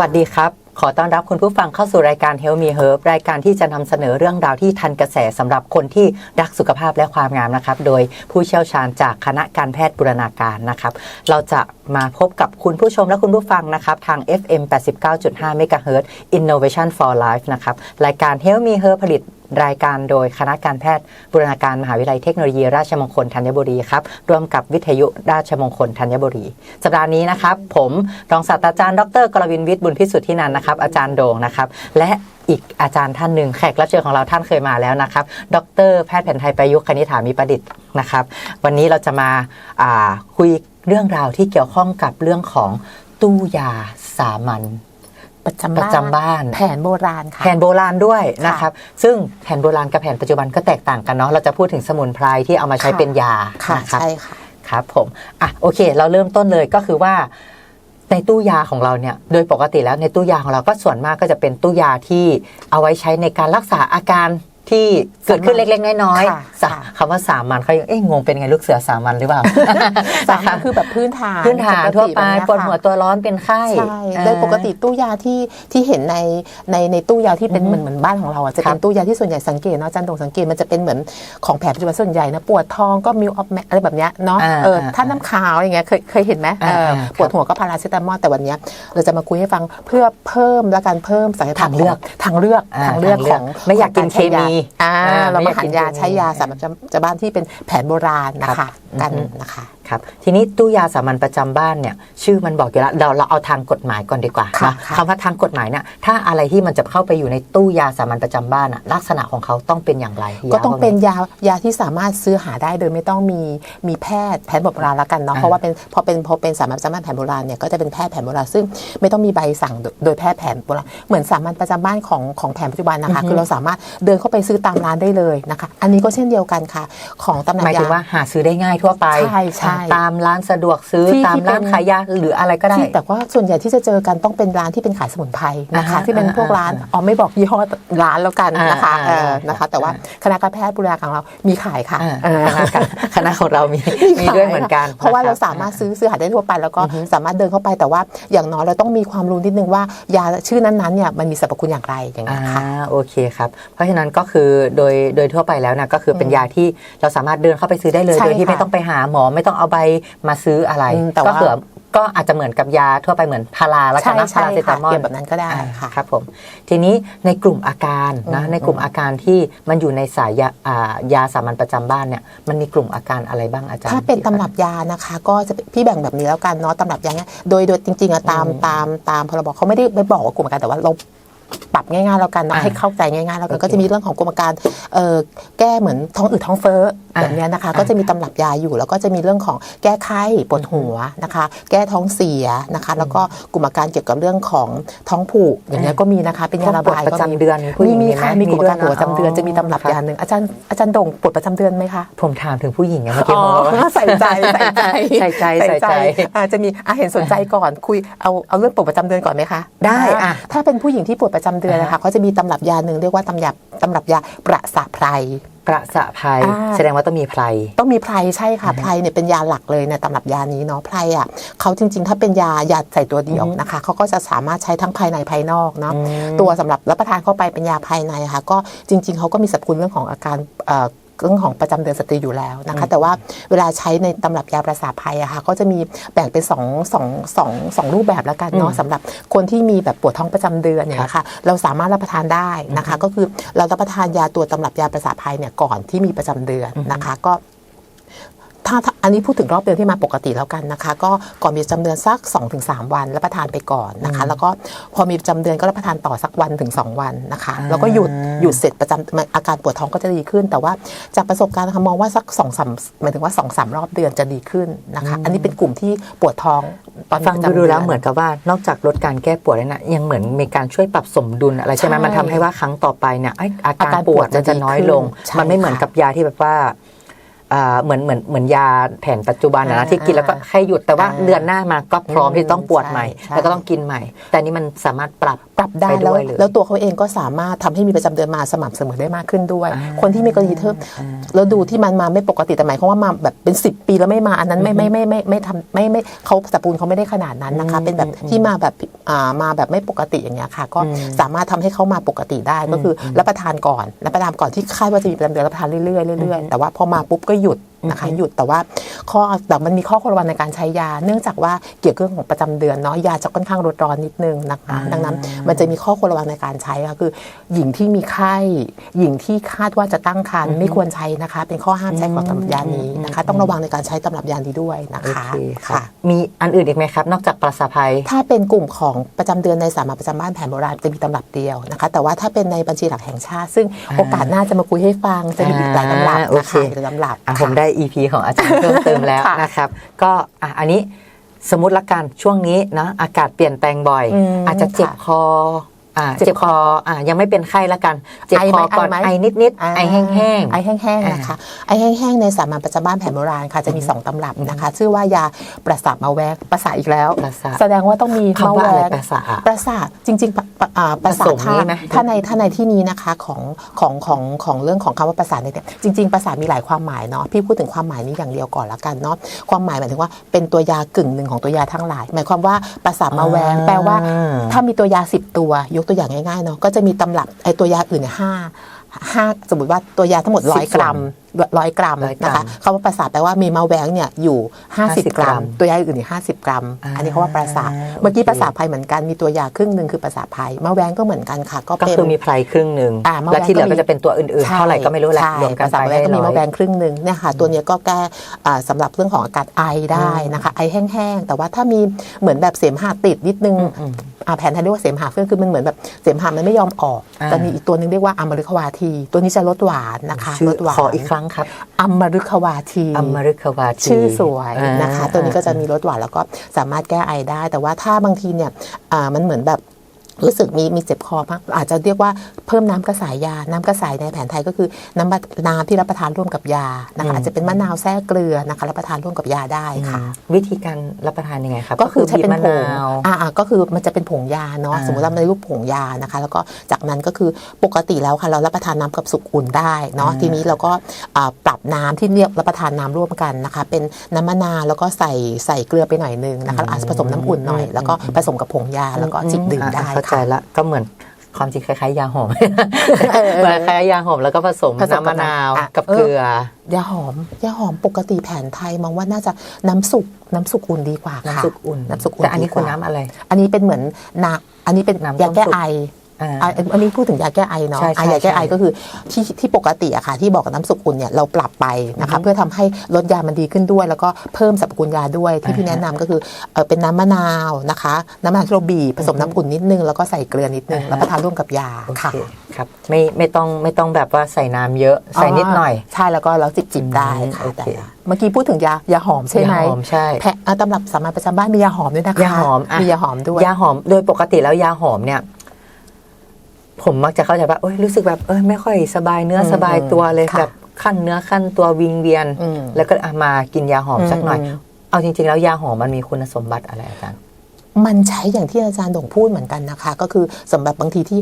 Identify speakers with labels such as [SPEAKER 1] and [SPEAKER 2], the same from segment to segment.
[SPEAKER 1] วัสดีครับ ขอต้อนรับคุณผู้ฟังเข้าสู่รายการ Help Me Herb รายการที่จะนำเสนอเรื่องราวที่ทันกระแสสำหรับคนที่รักสุขภาพและความงามนะครับ โดยผู้เชี่ยวชาญจากคณะการแพทย์บุรณาการนะครับ เราจะมาพบกับคุณผู้ชมและคุณผู้ฟังนะครับ ทาง FM 89.5 MHz Innovation for Life นะครับ รายการ Help Me Herb ผลิต รายการโดยคณะการแพทย์บูรณาการมหาวิทยาลัยเทคโนโลยีราชมงคลธัญบุรีครับร่วมกับวิทยุราชมงคลธัญบุรี สัปดาห์นี้นะครับ ผมรองศาสตราจารย์ดรกรวินวิทย์บุญพิสุทธิ์ที่นันนะครับ อาจารย์โด่งนะครับ และอีกอาจารย์ท่านหนึ่งแขกรับเชิญของเราท่านเคยมาแล้วนะครับ ดรแพทย์แผนไทยประยุกต์คณิฐามีประดิษฐ์นะครับ วันนี้เราจะมาาคุยเรื่องราวที่เกี่ยวข้องกับเรื่องของตู้ยาสามัญ
[SPEAKER 2] ประจำ
[SPEAKER 1] ประจำบ้าน
[SPEAKER 2] แผนโบราณค่ะ
[SPEAKER 1] แผนโบราณด้วย
[SPEAKER 2] ค่ะ
[SPEAKER 1] นะครับ ซึ่งแผนโบราณกับแผนปัจจุบันก็แตกต่างกันเนาะ เราจะพูดถึงสมุนไพรที่เอามาใช้
[SPEAKER 2] ค่ะ
[SPEAKER 1] เป็นยา
[SPEAKER 2] ค่ะ
[SPEAKER 1] นะครับ
[SPEAKER 2] ใช่ค่ะ
[SPEAKER 1] ครับผม อะโอเค เราเริ่มต้นเลยก็คือว่าในตู้ยาของเราเนี่ย โดยปกติแล้วในตู้ยาของเราก็ส่วนมากก็จะเป็นตู้ยาที่เอาไว้ใช้ในการรักษาอาการ ที่เกิดขึ้นเล็กๆน้อย
[SPEAKER 2] ค่ะ
[SPEAKER 1] ๆสะ
[SPEAKER 2] ค่ะ
[SPEAKER 1] คำว่าสามัญเขายังเอ๊ะงงเป็นไงลูกเสือสามัญหรือเปล่า
[SPEAKER 2] สามารถคือแบบพื้นฐาน
[SPEAKER 1] พื้นฐานทั่วไป
[SPEAKER 2] แบบเนี้ย
[SPEAKER 1] ปวดหัว
[SPEAKER 2] ค่ะ
[SPEAKER 1] ตัวร้อนเป็นไข้
[SPEAKER 2] ใช่
[SPEAKER 1] อ่า
[SPEAKER 2] โดยปกติตู้ยาที่ที่เห็นในในในตู้ยาที่เป็น
[SPEAKER 1] อือฮึ
[SPEAKER 2] เหมือนเหมือนบ้านของเราอะจะ
[SPEAKER 1] ครั
[SPEAKER 2] เป็
[SPEAKER 1] บ
[SPEAKER 2] นตู้ยาที่ส่วนใหญ่สังเกตเนาะอาจารย์ตรงสังเกตมันจะเป็นเหมือนของแผนปัจจุบันส่วนใหญ่นะปวดท้องก็มิวออฟอะไรแบบเนี้ยเนาะ
[SPEAKER 1] อ่า
[SPEAKER 2] เออ
[SPEAKER 1] อ่า
[SPEAKER 2] ถ้าน้ำขาวอย่างเงี้ยเคยเคยเห็นไหม
[SPEAKER 1] อ่า
[SPEAKER 2] เออ
[SPEAKER 1] อ่า
[SPEAKER 2] ปวดหัวก็พาราเซตามอลแต่วันเนี้ยเราจะมาคุยให้ฟังเพื่อเพิ่มและการเพิ่มศักยภาพ
[SPEAKER 1] ทางเลือก
[SPEAKER 2] ทางเลือก
[SPEAKER 1] อ่า
[SPEAKER 2] ทางเลือก
[SPEAKER 1] ทางเลื
[SPEAKER 2] ข
[SPEAKER 1] อก
[SPEAKER 2] อง
[SPEAKER 1] ไม่อยากกิน
[SPEAKER 2] ขงรใช้ยา
[SPEAKER 1] เคมี
[SPEAKER 2] อ่า
[SPEAKER 1] อ่า
[SPEAKER 2] เรา
[SPEAKER 1] ไม่อาก
[SPEAKER 2] มายหั
[SPEAKER 1] กิ
[SPEAKER 2] น
[SPEAKER 1] น
[SPEAKER 2] ยา
[SPEAKER 1] เคมี
[SPEAKER 2] ใช้ยาสามัญประจำบ้านที่เป็นแผนโบราณนะคะกัน
[SPEAKER 1] อือฮึ
[SPEAKER 2] นะคะ
[SPEAKER 1] ครับทีนี้ตู้ยาสามัญประจำบ้านเนี่ยชื่อมันบอกอยู่แล้วเราเราเอาทางกฎหมายก่อนดีกว่า
[SPEAKER 2] ค่ะ
[SPEAKER 1] นะ
[SPEAKER 2] ค่ะ
[SPEAKER 1] คำว่าทางกฎหมายเนี่ยถ้าอะไรที่มันจะเข้าไปอยู่ในตู้ยาสามัญประจำบ้านอะลักษณะของเขาต้องเป็นอย่างไร
[SPEAKER 2] ก็ต้องเป็น
[SPEAKER 1] ยาว่าไยา
[SPEAKER 2] ยาที่สามารถซื้อหาได้โดยไม่ต้องมีมีแพทย์แผนโบราณละกันเนาะ
[SPEAKER 1] อ่า
[SPEAKER 2] เพราะว่าเป็นพอเป็นพอเป็นสามัญประจำบ้านแผนโบราณเนี่ยก็จะเป็นแพทย์แผนโบราณซึ่งไม่ต้องมีใบสั่งโดยโดยแพทย์แผนโบราณเหมือนสามัญประจำบ้านของของแผนปัจจุบันนะคะ
[SPEAKER 1] อือฮึ
[SPEAKER 2] คือเราสามารถเดินเข้าไปซื้อตามร้านได้เลยนะคะ อันนี้ก็เช่นเดียวกันค่ะ ของตำ
[SPEAKER 1] ห
[SPEAKER 2] นาน
[SPEAKER 1] มาย
[SPEAKER 2] ยา
[SPEAKER 1] ถึงว่าหาซื้อได้ง่ายทั่วไป
[SPEAKER 2] ใช่ใช่
[SPEAKER 1] ตามร้านสะดวกซื้อ
[SPEAKER 2] ที่
[SPEAKER 1] ตาม
[SPEAKER 2] ที่เป็น
[SPEAKER 1] ร้านขายยาหรืออะไรก็ได้
[SPEAKER 2] ที่แต่ว่าส่วนใหญ่ที่จะเจอกันต้องเป็นร้านที่เป็นขายสมุนไพรนะคะ
[SPEAKER 1] อ่า
[SPEAKER 2] ที่เป็นพวกร้าน
[SPEAKER 1] อ่า
[SPEAKER 2] อ๋อไม่บอกยี่ห้อร้านแล้วกันนะคะ
[SPEAKER 1] อ่า
[SPEAKER 2] เออ
[SPEAKER 1] อ่า
[SPEAKER 2] นะคะ แต่ว่า
[SPEAKER 1] อ่า
[SPEAKER 2] คณะการแพทย์บุรณาของเรามีขายค่ะ
[SPEAKER 1] อ่า
[SPEAKER 2] เออ
[SPEAKER 1] คณะการคณะของเรามีมีด้วยเหมือนกัน
[SPEAKER 2] เพราะว่าเรา
[SPEAKER 1] นคบ
[SPEAKER 2] สามารถซื้อซื้อหาได้ทั่วไปแล้วก็
[SPEAKER 1] อือฮึ
[SPEAKER 2] สามารถเดินเข้าไปแต่ว่าอย่างน้อยเราต้องมีความรู้นิดนึงว่ายาชื่อนั้นๆเนี่ยมันมีสรรพคุณอย่างไรอย่างเงี้
[SPEAKER 1] อ่าย
[SPEAKER 2] ค่ะ
[SPEAKER 1] โอเคครับ เพราะฉะนั้นก็คือโดยโดยทั่วไปแล้วนะก็คือเป็นยาที่เราสามารถเดินเข้าไปซื้อได้เลย
[SPEAKER 2] ใช่
[SPEAKER 1] โดยที่
[SPEAKER 2] ค่ะ
[SPEAKER 1] ไม่ต้องไปหาหมอไม่ต้องเอาใบมาซื้ออะไร
[SPEAKER 2] อืมแต่
[SPEAKER 1] ก็
[SPEAKER 2] ว่า
[SPEAKER 1] คือก็อาจจะเหมือนกับยาทั่วไปเหมือนพาราแล้วกัน
[SPEAKER 2] ใช่
[SPEAKER 1] นะพา
[SPEAKER 2] ใช่
[SPEAKER 1] ราเซ
[SPEAKER 2] ค่ะ
[SPEAKER 1] ตามอล
[SPEAKER 2] เปรียบแบบนั้นก็ได้
[SPEAKER 1] อ่า
[SPEAKER 2] ค่ะ
[SPEAKER 1] ครับผมทีนี้ในกลุ่มอาการนะ
[SPEAKER 2] อืม
[SPEAKER 1] ในกลุ่มอาการที่มันอยู่ในสายยาอ่ายาสามัญประจำบ้านเนี่ยมันมีกลุ่มอาการอะไรบ้างอาจารย์
[SPEAKER 2] ถ้าเป็นตำรับยานะคะ ก็จะพี่แบ่งแบบนี้แล้วกันเนาะตำรับยาเนี่ยโดยโดยจริงๆอะตาม
[SPEAKER 1] อืม
[SPEAKER 2] ตามตามพรบเขาไม่ได้ไม่บอกว่ากลุ่มอาการแต่ว่าเราปรับง่ายๆแล้วกันเนาะ
[SPEAKER 1] อ่า
[SPEAKER 2] ให้เข้าใจง่ายๆแล้วกัน
[SPEAKER 1] โอเค
[SPEAKER 2] ก็จะมีเรื่องของกลุ่มอาการเอ่อแก้เหมือนท้องอืดท้องเฟ้อ
[SPEAKER 1] อ่า
[SPEAKER 2] แบบเนี้ยนะคะ
[SPEAKER 1] อ่า
[SPEAKER 2] ก็จะมีตำรับยาอยู่ แล้วก็จะมีเรื่องของแก้ไข้ปวดหัวนะคะ แก้ท้องเสียนะคะ แล้วก็กลุ่มอาการเกี่ยวกับเรื่องของท้องผูกอย่างเงี้ยก็มีนะคะ เป็นยาระบาย
[SPEAKER 1] พวกปวดประ
[SPEAKER 2] ก็มี
[SPEAKER 1] จำเดือนผู้หญิ
[SPEAKER 2] มี
[SPEAKER 1] ง
[SPEAKER 2] มี
[SPEAKER 1] มีไหม
[SPEAKER 2] ค่ะมีกลุ่มอาการ
[SPEAKER 1] มีด้วยนะ
[SPEAKER 2] ปวดประจำเดือน
[SPEAKER 1] อ๋อ
[SPEAKER 2] จะมีตำรับ
[SPEAKER 1] ครับ
[SPEAKER 2] ยาหนึ่งอาจารย์อาจารย์โด่งปวดประจำเดือนไหมคะ
[SPEAKER 1] ผมถามถึงผู้หญิงไงเมื่อกี้
[SPEAKER 2] อ๋อ
[SPEAKER 1] ผมว่า
[SPEAKER 2] ใส่ใจใส่ใจ
[SPEAKER 1] ใส่ใจใส่ใจ
[SPEAKER 2] อาจจะมีอะเห็นสนใจก่อนคุยเอาเอาเรื่องปวดประจำเดือนก่อนไหมคะ
[SPEAKER 1] ได้อะ
[SPEAKER 2] ถ้าเป็นผู้หญิงที่ปวดประจำเดือนนะคะเขาจะมีตำรับยาหนึ่งเรียกว่าตำรับตำรับยาประสาไพร
[SPEAKER 1] ประสะภัย
[SPEAKER 2] อ่า
[SPEAKER 1] แสดงว่าต้องมีไพร
[SPEAKER 2] ต้องมีไพรใช่ค่ะไพรเนี่ยเป็นยาหลักเลยในตำรับยานี้เนาะไพรอะเขาจริง ๆ ถ้าเป็นยายาใส่ตัวเดียวนะคะเขาก็จะสามารถใช้ทั้งภายในภายนอกเนาะ
[SPEAKER 1] อืม
[SPEAKER 2] ตัวสำหรับรับประทานเข้าไปเป็นยาภายในค่ะก็จริง ๆเขาก็มีสรรพคุณเรื่องของอาการ เอ่อเรื่องของประจำเดือนสตรีอยู่แล้วนะคะ แต่ว่าเวลาใช้ในตำรับยาประสาทภัยอะค่ะก็จะมีแบ่งเป็นสองสองสองสองรูปแบบแล้วกันเนาะสำหรับคนที่มีแบบปวดท้องประจำเดือนเนี่ยนะคะเราสามารถรับประทานได้นะคะ ก็คือเรารับประทานยาตัวตำรับยาประสาทภัยเนี่ยก่อนที่มีประจำเดือนนะคะก็ ถ้าถ้าอันนี้พูดถึงรอบเดือนที่มาปกติแล้วกันนะคะ ก็ก่อนมีประจำเดือนสัก 2-3 วันรับประทานไปก่อนนะคะ แล้วก็พอมีประจำเดือนก็รับประทานต่อสักวันถึง 2 วันนะคะ
[SPEAKER 1] อ่า
[SPEAKER 2] แล้วก็หยุดหยุดเสร็จประจำมันอาการปวดท้องก็จะดีขึ้น แต่ว่าจากประสบการณ์นะคะมองว่าสัก2องสามหมายถึงว่า2อสารอบเดือนจะดีขึ้นนะคะ อันนี้เป็นกลุ่มที่ปวดท้องตอนมี
[SPEAKER 1] ฟัง
[SPEAKER 2] ประ
[SPEAKER 1] ดู
[SPEAKER 2] จำ
[SPEAKER 1] ดูแล้ว
[SPEAKER 2] ดื
[SPEAKER 1] เหมือนกับว่านอกจากลดการแก้ปวดแล้วนะยังเหมือนมีการช่วยปรับสมดุลอะไรใช่ไหม
[SPEAKER 2] ใช่
[SPEAKER 1] มันทำให้ว่าครั้งต่อไปเนี่ยไอ้อาการ
[SPEAKER 2] อาการ
[SPEAKER 1] ปวดมันจะน้อยลง
[SPEAKER 2] ใช่
[SPEAKER 1] มันไม่เหมือน
[SPEAKER 2] ค่ะ
[SPEAKER 1] กับยาที่แบบว่าอ่า เหมือนเหมือนเหมือนยาแผนปัจจุบันนะ
[SPEAKER 2] อ่า
[SPEAKER 1] นะที่กินแล้วก็ให้หยุดแต่ว่า
[SPEAKER 2] อ่า
[SPEAKER 1] เดือนหน้ามาก็พร้อม
[SPEAKER 2] อืม
[SPEAKER 1] ที่ต้องปวดใหม่
[SPEAKER 2] ใช่ใช่
[SPEAKER 1] แล้วก็ต้องกินใหม่ แต่อันนี้มันสามารถปรับ
[SPEAKER 2] ปรับได้
[SPEAKER 1] ไปด้
[SPEAKER 2] แล้ว
[SPEAKER 1] วยเลย
[SPEAKER 2] แล้วตัวเขาเองก็สามารถทำให้มีประจำเดือนมาสม่ำเสมอได้มากขึ้นด้วย
[SPEAKER 1] อ่า
[SPEAKER 2] คนที่มีกรณีเทิม
[SPEAKER 1] อ่า
[SPEAKER 2] แล้วดูที่มันมาไม่ปกติแต่หมายความว่ามาแบบเป็น 10 ปีแล้วไม่มาอันนั้นไม่ไม่ไม่ไม่ไม่ทำไม่ไม่เขาสปูลเขาไม่ได้ขนาดนั้นนะคะ
[SPEAKER 1] อืม
[SPEAKER 2] เป็นแบบ
[SPEAKER 1] อืม
[SPEAKER 2] ที่มาแบบอ่ามาแบบไม่ปกติอย่างเงี้ยค่ะ ก็
[SPEAKER 1] อืม
[SPEAKER 2] สามารถทำให้เขามาปกติได้ก็คืออรับประทานก่อนรับประทานก่อนที่คาดว่าจะมีประจำเดือนรับประทานเรื่อยๆเรื่อยๆแต่ว่าพอมาปุ๊บก็หยุด นะคะหยุดแต่ว่าข้อแต่มันมีข้อควรระวังในการใช้ยา เนื่องจากว่าเกี่ยวกับเรื่องของประจำเดือนเนาะยาจะค่อนข้างลดร้อนนิดนึงนะคะ
[SPEAKER 1] อ่า
[SPEAKER 2] ดังนั้นมันจะมีข้อควรระวังในการใช้ค่ะคือ หญิงที่มีไข้หญิงที่คาดว่าจะตั้งครรภ์ไม่ควรใช้นะคะ เป็นข้อห้ามใช้ของตำรับยานี้นะคะ ต้องระวังในการใช้ตำรับยานี้ด้วยนะ
[SPEAKER 1] โอ
[SPEAKER 2] คะ
[SPEAKER 1] เคครับ
[SPEAKER 2] ค่ะ
[SPEAKER 1] มีอันอื่นอีกไหมครับ นอกจากปราสาภัย
[SPEAKER 2] ถ้าเป็นกลุ่มของประจำเดือนในสามัญประจำบ้านแผนโบราณจะมีตำรับเดียวนะคะ แต่ว่าถ้าเป็นในบัญชีหลักแห่งชาติ ซึ่ง
[SPEAKER 1] อ่า
[SPEAKER 2] โอกาสหน้าจะมาคุยให้ฟังจะมีอีกหลายตำรับ
[SPEAKER 1] อ่าโอ
[SPEAKER 2] นะ
[SPEAKER 1] เค
[SPEAKER 2] คะอีกหลายตำรับ
[SPEAKER 1] อะ
[SPEAKER 2] ค่ะ
[SPEAKER 1] ผมได้ EP ของอาจารย์เพิ่มเติมแล้ว
[SPEAKER 2] ค่ะ
[SPEAKER 1] นะครับ ก็อะอันนี้สมมติละกันช่วงนี้นะอากาศเปลี่ยนแปลงบ่อย
[SPEAKER 2] อืม
[SPEAKER 1] อาจจะเจ็บ
[SPEAKER 2] ค่ะ
[SPEAKER 1] คออ่า
[SPEAKER 2] เจ็บ
[SPEAKER 1] เจ็บคออ่ายังไม่เป็นไข้ละกัน เจ็บ
[SPEAKER 2] ไอ
[SPEAKER 1] ค
[SPEAKER 2] ไหม
[SPEAKER 1] อก่อน
[SPEAKER 2] ไอไหม
[SPEAKER 1] ไอนิดๆาไอแห้งๆ
[SPEAKER 2] ไอแห้งๆนะคะไอแห้งๆในสามัญประจำบ้านแผนโบราณค่ะจะมีสองตำรับนะคะ ชื่อว่ายาประสาทมาแวกประสาทอีกแล้ว
[SPEAKER 1] ประสาท
[SPEAKER 2] แสดงว่าต้องมี
[SPEAKER 1] คำว่าอะไร
[SPEAKER 2] มแวก
[SPEAKER 1] ประสาท
[SPEAKER 2] ประสาทจริงๆปะปะอ่าประสา
[SPEAKER 1] ผ
[SPEAKER 2] ท
[SPEAKER 1] สม
[SPEAKER 2] ถ้า
[SPEAKER 1] นี่ไหม
[SPEAKER 2] ถ้าในถ้าในที่นี้นะคะของของของของเรื่องของคำว่าประสาทเนี่ยจริง ๆ ประสาทมีหลายความหมายเนาะพี่พูดถึงความหมายนี้อย่างเดียวก่อนละกันเนาะความหมายหมายถึงว่าเป็นตัวยากึ่งหนึ่งของตัวยาทั้งหลาย หมายความว่าประสาทมาแวง
[SPEAKER 1] อ่า
[SPEAKER 2] แปลว่า ถ้ามีตัวยา 10 ตัวยกตัวอย่างง่ายๆเนาะก็จะมีตำรับไอตัวยาอื่นเนี่ยห้าห้าสมมติว่าตัวยาทั้งหมดร้อย
[SPEAKER 1] 10
[SPEAKER 2] กรัมร้อยกรัม
[SPEAKER 1] ร้อยกรัม
[SPEAKER 2] นะคะคำว่าประสาทแปลว่ามีมาแวงเนี่ยอยู่ 50
[SPEAKER 1] 50
[SPEAKER 2] กรัม
[SPEAKER 1] กรัม
[SPEAKER 2] ตัวยาอื่นอีก50กรัม
[SPEAKER 1] อ่า
[SPEAKER 2] อันนี้เขาว่าประสาทเมื่อกี้ประสาทภัยเหมือนกันมีตัวยาครึ่งหนึ่งคือประสาทภัยมาแวงก็เหมือนกันค่ะ ก็
[SPEAKER 1] ก็
[SPEAKER 2] เป็น
[SPEAKER 1] คือมีไพรครึ่งหนึ่ง
[SPEAKER 2] อ่ามา
[SPEAKER 1] และที่เหลือ
[SPEAKER 2] แวงก็มี
[SPEAKER 1] ก็จะเป็นตัวอื่นๆเท่าไหร่ก็ไม่รู้แหละ
[SPEAKER 2] ใช่
[SPEAKER 1] รวมกัน
[SPEAKER 2] ประสาท
[SPEAKER 1] ไป
[SPEAKER 2] แวงก็มี
[SPEAKER 1] ให้ร้
[SPEAKER 2] มา
[SPEAKER 1] อย
[SPEAKER 2] แวงครึ่งหนึ่งเนี่ยค่ะตัวเนี้ยก็แก้อ่าสำหรับเรื่องของอาการไอได้นะคะไอแห้งๆแต่ว่าถ้ามีเหมือนแบบเสมหะติดนิดนึงอ่า แผนไทยเรียกว่าเสมหะก็คือมันเหมือนแบบเสมหะมันไม่ยอมออก
[SPEAKER 1] อ่า
[SPEAKER 2] แต่มีอีกตัวหนึงเรียกว่าอมฤควาที ตัวนี้จะลดหวานนะคะ
[SPEAKER 1] ชื่อ
[SPEAKER 2] ลดหวาน
[SPEAKER 1] ขออีกครั้งครับ
[SPEAKER 2] อมฤควาที
[SPEAKER 1] อมฤควาที
[SPEAKER 2] ชื่อสวยนะคะ
[SPEAKER 1] อ่า
[SPEAKER 2] ตัวนี้ก็จะมีรสหวานแล้วก็สามารถแก้ไอได้ แต่ว่าถ้าบางทีเนี่ยอ่ามันเหมือนแบบ รู้สึกมีมีเจ็บคอมากอาจจะเรียกว่าเพิ่มน้ำกระสายยา น้ำกระสายในแผนไทยก็คือน้ำบะน้ำที่รับประทานร่วมกับยานะคะอาจจะเป็นมะนาวแทรกเกลือนะคะรับประทานร่วมกับยาได้ค่ะ
[SPEAKER 1] วิธีการรับประทานยังไงครับ
[SPEAKER 2] ก็คือใช้เป็น
[SPEAKER 1] บีบ
[SPEAKER 2] ผ
[SPEAKER 1] มะ
[SPEAKER 2] ง
[SPEAKER 1] นาว
[SPEAKER 2] อ่าอ่าก็คือมันจะเป็นผงยาเนาะ
[SPEAKER 1] อ่า
[SPEAKER 2] สมมติว่ามันในรูปผงยานะคะ แล้วก็จากนั้นก็คือปกติแล้วค่ะเรารับประทานน้ำกับสุกอุ่นได้เนาะทีนี้เราก็อ่าปรับน้ำที่เรียกรับประทานน้ำร่วมกันนะคะ เป็นน้ำมะนาวแล้วก็ใส่ใส่เกลือไปหน่อยนึงนะคะอาจจะผสมน้ำอุ่นหน่อย แล้วก็ผสมกับผงยาแล้วก็จิบดื่ม
[SPEAKER 1] อ่า
[SPEAKER 2] ได้
[SPEAKER 1] เข้าใจ
[SPEAKER 2] ค่ะ
[SPEAKER 1] ละก็เหมือนความจริงคล้ายๆยาหอม
[SPEAKER 2] เออ
[SPEAKER 1] เหมือนคล้ายๆยาหอมแล้วก็ผสม
[SPEAKER 2] ผสมกับ
[SPEAKER 1] น้ำมะนาว
[SPEAKER 2] อะ
[SPEAKER 1] กับ
[SPEAKER 2] เออ
[SPEAKER 1] เกลือ
[SPEAKER 2] ยาหอมยาหอมปกติแผนไทยมองว่าน่าจะน้ำสุกน้ำสุกอุ่นดีกว่าค่ะ
[SPEAKER 1] น้ำซุปอุ่น
[SPEAKER 2] น้ำสุกอุ่น
[SPEAKER 1] แต่อันนี้
[SPEAKER 2] ดีก
[SPEAKER 1] คือ
[SPEAKER 2] ว่า
[SPEAKER 1] น้ำอะไร
[SPEAKER 2] อันนี้เป็นเหมือนนาอันนี้เป็น
[SPEAKER 1] น้ำ
[SPEAKER 2] ยาแก้
[SPEAKER 1] ต้มสุก
[SPEAKER 2] ไอ
[SPEAKER 1] อ่า
[SPEAKER 2] อะอันนี้พูดถึงยาแก้ไอเนาะ
[SPEAKER 1] ใช่ใช่
[SPEAKER 2] อะยาแก้ไอ
[SPEAKER 1] ใช่
[SPEAKER 2] ก็คือที่ที่ปกติอะค่ะ ที่บอกกับน้ำสุกอุ่นเนี่ยเราปรับไปนะคะเพื่อทำให้ลดยามันดีขึ้นด้วย แล้วก็เพิ่มสรรพคุณยาด้วยที่พี่แนะนำก็คือเออเป็นน้ำมะนาวนะคะ น้ำมะนาวที่เราบีบผสมน้ำอุ่นนิดนึง แล้วก็ใส่เกลือนิดนึง
[SPEAKER 1] อ่าฮะ
[SPEAKER 2] แล้วประทานร่วมกับยา
[SPEAKER 1] โอเค
[SPEAKER 2] ค่ะ
[SPEAKER 1] ครับไม่ไม่ต้องไม่ต้องแบบว่าใส่น้ำเยอะใส่นิดหน่อย
[SPEAKER 2] ใช่แล้วก็เราจิบจิบๆได้ค่ะ
[SPEAKER 1] โอเค
[SPEAKER 2] แต่เมื่อกี้พูดถึงยายาหอมใช่ไหม
[SPEAKER 1] ยาหอมใช่
[SPEAKER 2] แพะอะตำรับสามัญประจำบ้านมียาหอมด้วยนะคะ
[SPEAKER 1] ยาหอมะ
[SPEAKER 2] มียาหอมด้วย
[SPEAKER 1] ยาหอมโดยปกติแล้วยาหอมเนี่ย ผมมักจะเข้าใจว่าเอ้ยรู้สึกแบบเอ้ยไม่ค่อยสบายเนื้อ
[SPEAKER 2] อืม
[SPEAKER 1] สบายตัวเลย
[SPEAKER 2] ค่ะ
[SPEAKER 1] แบบขั้นเนื้อขั้นตัววิงเวียน
[SPEAKER 2] อืม
[SPEAKER 1] แล้วก็อะมากินยาหอมสักหน่อย
[SPEAKER 2] อืม
[SPEAKER 1] เอาจริง ๆ แล้วยาหอมมันมีคุณสมบัติอะไรอาจารย์
[SPEAKER 2] มันใช้อย่างที่อาจารย์ด่งพูดเหมือนกันนะคะ ก็คือสำหรับบางทีที่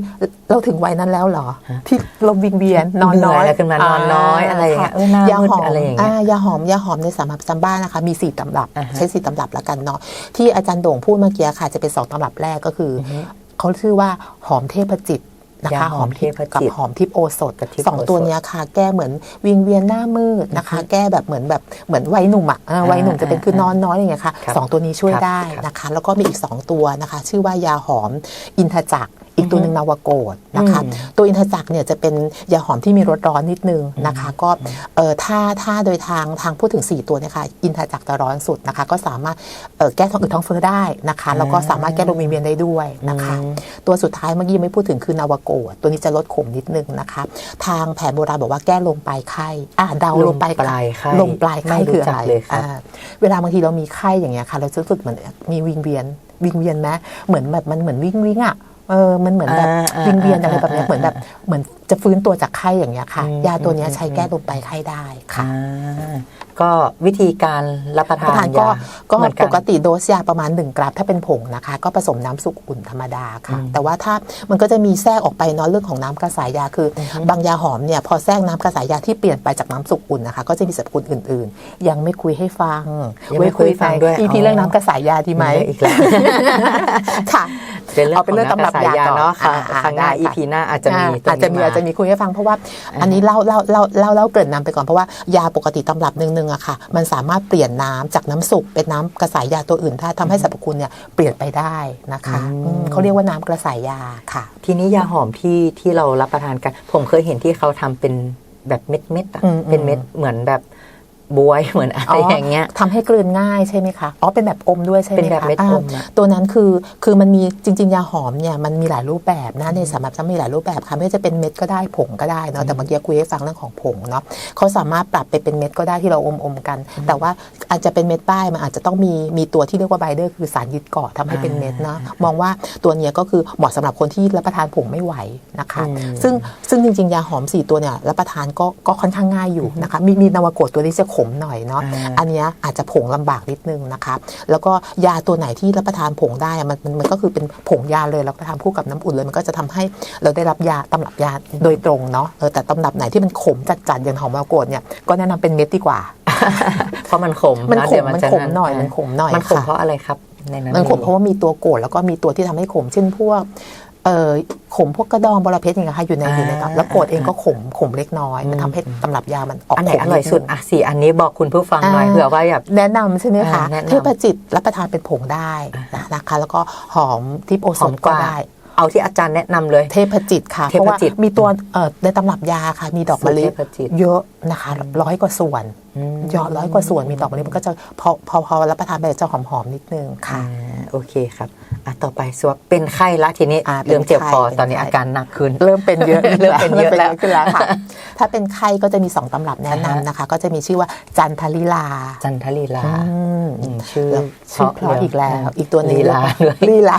[SPEAKER 2] เราถึงวัยนั้นแล้วเหรอ
[SPEAKER 1] ฮะ
[SPEAKER 2] ที่เราวิงเวียนนอนน้อย
[SPEAKER 1] เหนื่อยแล้วขึ้นมานอนน้อยอะไรอย่างเงี้ย
[SPEAKER 2] ค่ะ
[SPEAKER 1] เออหน้ามืด
[SPEAKER 2] ยาหอม
[SPEAKER 1] อะไรอย่างเงี้ย
[SPEAKER 2] ยาหอมยาหอมในสามัญประจำบ้านนะคะ มีสี่ตำรับ
[SPEAKER 1] อ่าฮะ
[SPEAKER 2] ใช้สี่ตำรับแล้วกันเนาะที่อาจารย์โด่งพูดเมื่อกี้ค่ะจะเป็นสองตำรับแรกก็คืออ
[SPEAKER 1] อฮึ
[SPEAKER 2] เขาชื่อว่าหอมเทพจิต นะ
[SPEAKER 1] ยา
[SPEAKER 2] คะ
[SPEAKER 1] หอมเทพจิต
[SPEAKER 2] กับหอมทิพย์โอสถ
[SPEAKER 1] กับทิพย์
[SPEAKER 2] สอง
[SPEAKER 1] โอสถ
[SPEAKER 2] ตัวเนี้ยค่ะ แก้เหมือนวิงเวียนหน้ามืดนะคะ แก้แบบเหมือนแบบเหมือนวัยหนุ่มอะเออวัยหนุ่มจะเป็นคือนอนน้อยอย่างเงี้ยค่ะ
[SPEAKER 1] ครับ
[SPEAKER 2] สองตัวนี้ช่วย
[SPEAKER 1] ครับ
[SPEAKER 2] ได้
[SPEAKER 1] ครับ
[SPEAKER 2] นะคะ แล้วก็มีอีก 2 ตัวนะคะ ชื่อว่ายาหอมอินทจักร อีกตัวหนึ่งนาวโกดนะคะ
[SPEAKER 1] อืม
[SPEAKER 2] ตัวอินทจักรเนี่ยจะเป็นยาหอมที่มีรสร้อนนิดนึงนะคะ ก็เออถ้าถ้าโดยทางทางพูดถึง 4 ตัวเนี่ยค่ะอินทจักรจะร้อนสุดนะคะ ก็สามารถเอ่อแก้ท้องอืดท้องเฟ้อได้นะคะแล้วก็สามารถแก้ลมวิงเวียนได้ด้วยนะคะ
[SPEAKER 1] อืม
[SPEAKER 2] ตัวสุดท้ายเมื่อกี้ยังไม่พูดถึงคือนาวโกดตัวนี้จะลดขมนิดนึงนะคะ ทางแผนโบราณบอกว่าแก้ลมปลายไข้อ่าเดาลมปลาย
[SPEAKER 1] ลมปลายไข้
[SPEAKER 2] ลมปลายไข้
[SPEAKER 1] ไม่รู้
[SPEAKER 2] คืออะ
[SPEAKER 1] จั
[SPEAKER 2] ไร
[SPEAKER 1] กเลยครับ
[SPEAKER 2] อ่าเวลาบางทีเรามีไข้อย่างเงี้ยค่ะ เราจะรู้สึกเหมือนมีวิงเวียนวิงเวียนไหมเหมือนแบบมันเหมือนวิ่งวิ่งอะ เออมันเหมือนแบบ
[SPEAKER 1] อ่าอ่า
[SPEAKER 2] วิงเวียนอะไร
[SPEAKER 1] อ่า
[SPEAKER 2] แบบเนี้ย
[SPEAKER 1] อ่า
[SPEAKER 2] เหมือนแบบเหมือนจะจะฟื้นตัวจากไข้อย่างเงี้ยค่ะ
[SPEAKER 1] อืม
[SPEAKER 2] ยาตัวเนี้ย
[SPEAKER 1] อืม
[SPEAKER 2] ใช้แก้ลมไปไข้ได้ค่ะ
[SPEAKER 1] อ่า ก็วิธีการรับประ
[SPEAKER 2] ประ
[SPEAKER 1] ทา
[SPEAKER 2] ทานนก็
[SPEAKER 1] ยา
[SPEAKER 2] ก็
[SPEAKER 1] เหมือนน
[SPEAKER 2] ปกติโดสยาประมาณ 1 กรัมถ้าเป็นผงนะคะ ก็ผสมน้ำสุกอุ่นธรรมดาค่ะ
[SPEAKER 1] อืม
[SPEAKER 2] แต่ว่าถ้ามันก็จะมีแทรกออกไปเนาะเรื่องของน้ำกระสายยาคืออบางยาหอมเนี่ยพอแทรกน้ำกระสายยาที่เปลี่ยนไปจากน้ำสุกอุ่นนะคะ ก็จะมีสรรพคุณอื่นๆ ยังไม่คุยให้ฟัง
[SPEAKER 1] ยังไม่คุยให้ฟังด้วย
[SPEAKER 2] อีพี
[SPEAKER 1] อ๋อ
[SPEAKER 2] เรื่องน้ำกระสายยาดีไหม
[SPEAKER 1] อีกแล้ว
[SPEAKER 2] ค่ะ
[SPEAKER 1] เป็นเรื่อง
[SPEAKER 2] เอาเป็นเรื่อง
[SPEAKER 1] ข
[SPEAKER 2] ตำรับ
[SPEAKER 1] น้ำกะส
[SPEAKER 2] ยาก่อน
[SPEAKER 1] เนาะค่ะ
[SPEAKER 2] อ่า
[SPEAKER 1] ครั้งหน้า
[SPEAKER 2] ได้ค่ะ
[SPEAKER 1] อีพีหน้าอาจจะมีตรง
[SPEAKER 2] อาจจะมี
[SPEAKER 1] นี้
[SPEAKER 2] อาจจะมีคุยให้ฟังเพราะว่าอันนี้เล่าเล่าเล่าเล่าเล่าเกริ่นนำไปก่อนเพราะว่ายาปกติตำรับหนึ่งๆอะค่ะ มันสามารถเปลี่ยนน้ำจากน้ำสุกเป็นน้ำกระสายยาตัวอื่นได้ทำให้สรรพคุณเนี่ยเปลี่ยนไปได้นะคะอืมเขาเรียกว่าน้ำกระสายยาค่ะ
[SPEAKER 1] ทีนี้ยาหอมที่ที่เรารับประทานกัน ผมเคยเห็นที่เขาทำเป็นแบบเม็ดเม็ดๆอะ
[SPEAKER 2] อืม
[SPEAKER 1] เป็นเม็ดเหมือนแบบ บวยเหมือนอะไรอย่างเงี้ย
[SPEAKER 2] ทำให้กลืนง่ายใช่ไหมคะอ๋อเป็นแบบอมด้วยใช่ไหม
[SPEAKER 1] เป็นแบบ
[SPEAKER 2] คะ
[SPEAKER 1] เม็ดาอมอะ
[SPEAKER 2] ตัวนั้นคือคือมันมีจริง ๆ ยาหอมเนี่ยมันมีหลายรูปแบบนะในสำหรับจะมีหลายรูปแบบค่ะไม่ว่าจะเป็นเม็ดก็ได้ผงก็ได้เนาะแต่เมื่อกี้คุยให้ฟังเรื่องของผงเนาะเขาสามารถปรับไปเป็นเม็ดก็ได้ที่เราอมอมๆกัน แต่ว่าอาจจะเป็นเม็ดป้ายมันอาจจะต้องมีมีตัวที่เรียกว่าไบเดอร์คือสารยึดเกาะทำให้เป็นเม็ดนะมองว่าตัวเนี้ยก็คือเหมาะสำหรับคนที่รับประทานผงไม่ไหวนะคะ
[SPEAKER 1] อืม
[SPEAKER 2] ซึ่งซึ่งจริงๆยาหอม4ตัวเนี่ยรับประทานก็ก็ค่อนข้างง่ายอยู่นะคะมีมีนาวาโกะตัวนี้จะขมหน่อยเนาะ
[SPEAKER 1] อ่า
[SPEAKER 2] อันเนี้ยอาจจะผงลำบากนิดนึงนะคะ แล้วก็ยาตัวไหนที่รับประทานผงได้อะมันมันมันก็คือเป็นผงยาเลยรับประทานคู่กับน้ำอุ่นเลย มันก็จะทำให้เราได้รับยาตำรับยาโดยตรงเนาะเออแต่ตำรับไหนที่มันขมจัดๆอย่างหอมมะกรูดเนี่ยก็แนะนำเป็นเม็ดดีกว่า
[SPEAKER 1] เพราะมันขม
[SPEAKER 2] มัน
[SPEAKER 1] นะ
[SPEAKER 2] ข
[SPEAKER 1] เดี๋ย
[SPEAKER 2] ม
[SPEAKER 1] ว
[SPEAKER 2] มัน
[SPEAKER 1] จะ
[SPEAKER 2] ขมหน่อยมันขมหน่อย
[SPEAKER 1] มันขม
[SPEAKER 2] ค่ะ
[SPEAKER 1] เพราะอะไรครับในนั้น
[SPEAKER 2] มันขมเพราะว่ามีตัวโกรธแล้วก็มีตัวที่ทำให้ขมเช่นพวก เอ่อขมพวกกระดองบอระเพ็ดอย่างเงี้ยค่ะอยู่ในอยู่ในตับแล้วโกรธเองก็ขมขมเล็กน้อย มันทำให้ตำรับยามันออก
[SPEAKER 1] อันไหน
[SPEAKER 2] ขม
[SPEAKER 1] อร่อยสุด
[SPEAKER 2] นินึง
[SPEAKER 1] อะสี่อันนี้บอกคุณผู้ฟังหน่อย
[SPEAKER 2] อ่า
[SPEAKER 1] เผื่อว่าแบบ
[SPEAKER 2] แนะนำใช่ไหมคะ
[SPEAKER 1] อ่าแนะนำ
[SPEAKER 2] เทพจิตรับประทานเป็นผงได้นะคะ แล้วก็หอมทิพย์โอ
[SPEAKER 1] ห
[SPEAKER 2] โซ
[SPEAKER 1] อม
[SPEAKER 2] น
[SPEAKER 1] ก
[SPEAKER 2] ก็
[SPEAKER 1] ว่า
[SPEAKER 2] ได้
[SPEAKER 1] เอาที่อาจารย์แนะนำเลย
[SPEAKER 2] เทพจิตค่ะ
[SPEAKER 1] เทพ
[SPEAKER 2] เพราะว่า
[SPEAKER 1] จิต
[SPEAKER 2] มีตัวเอ่อในตำรับยาค่ะ มีดอกมะลิ
[SPEAKER 1] สูตรเทพจิต
[SPEAKER 2] เยอะนะคะร้อยกว่าส่วน
[SPEAKER 1] อืม
[SPEAKER 2] เยอะร้อยกว่าส่วนมีดอกมะลิมันก็จะพอพอพอรับประทานไปจะหอมๆนิดนึงค่ะ
[SPEAKER 1] อ่าโอเคครับอะต่อไปสวบเป็นไข้ละทีนี้
[SPEAKER 2] อ่าเป็น
[SPEAKER 1] เริ่มเจ็บคอ
[SPEAKER 2] ไข้
[SPEAKER 1] ตอนนี้
[SPEAKER 2] เป็นไข้
[SPEAKER 1] อาการหนักขึ้น
[SPEAKER 2] เริ่มเป็นเยอะ
[SPEAKER 1] เริ่มเป็นเยอะแล้ว
[SPEAKER 2] ขึ้นแล้วค่ะ ถ้าเป็นไข้ก็จะมีสองตำรับแนะนำนะคะ ก็จะมีชื่อว่าจันทลีลา
[SPEAKER 1] จันทลีลา
[SPEAKER 2] อืม
[SPEAKER 1] อืมชื่อ
[SPEAKER 2] แล้วชื่อเพราะอีกแล้ว อีกตัวหนึง
[SPEAKER 1] ลีลาด้วย
[SPEAKER 2] ลีลา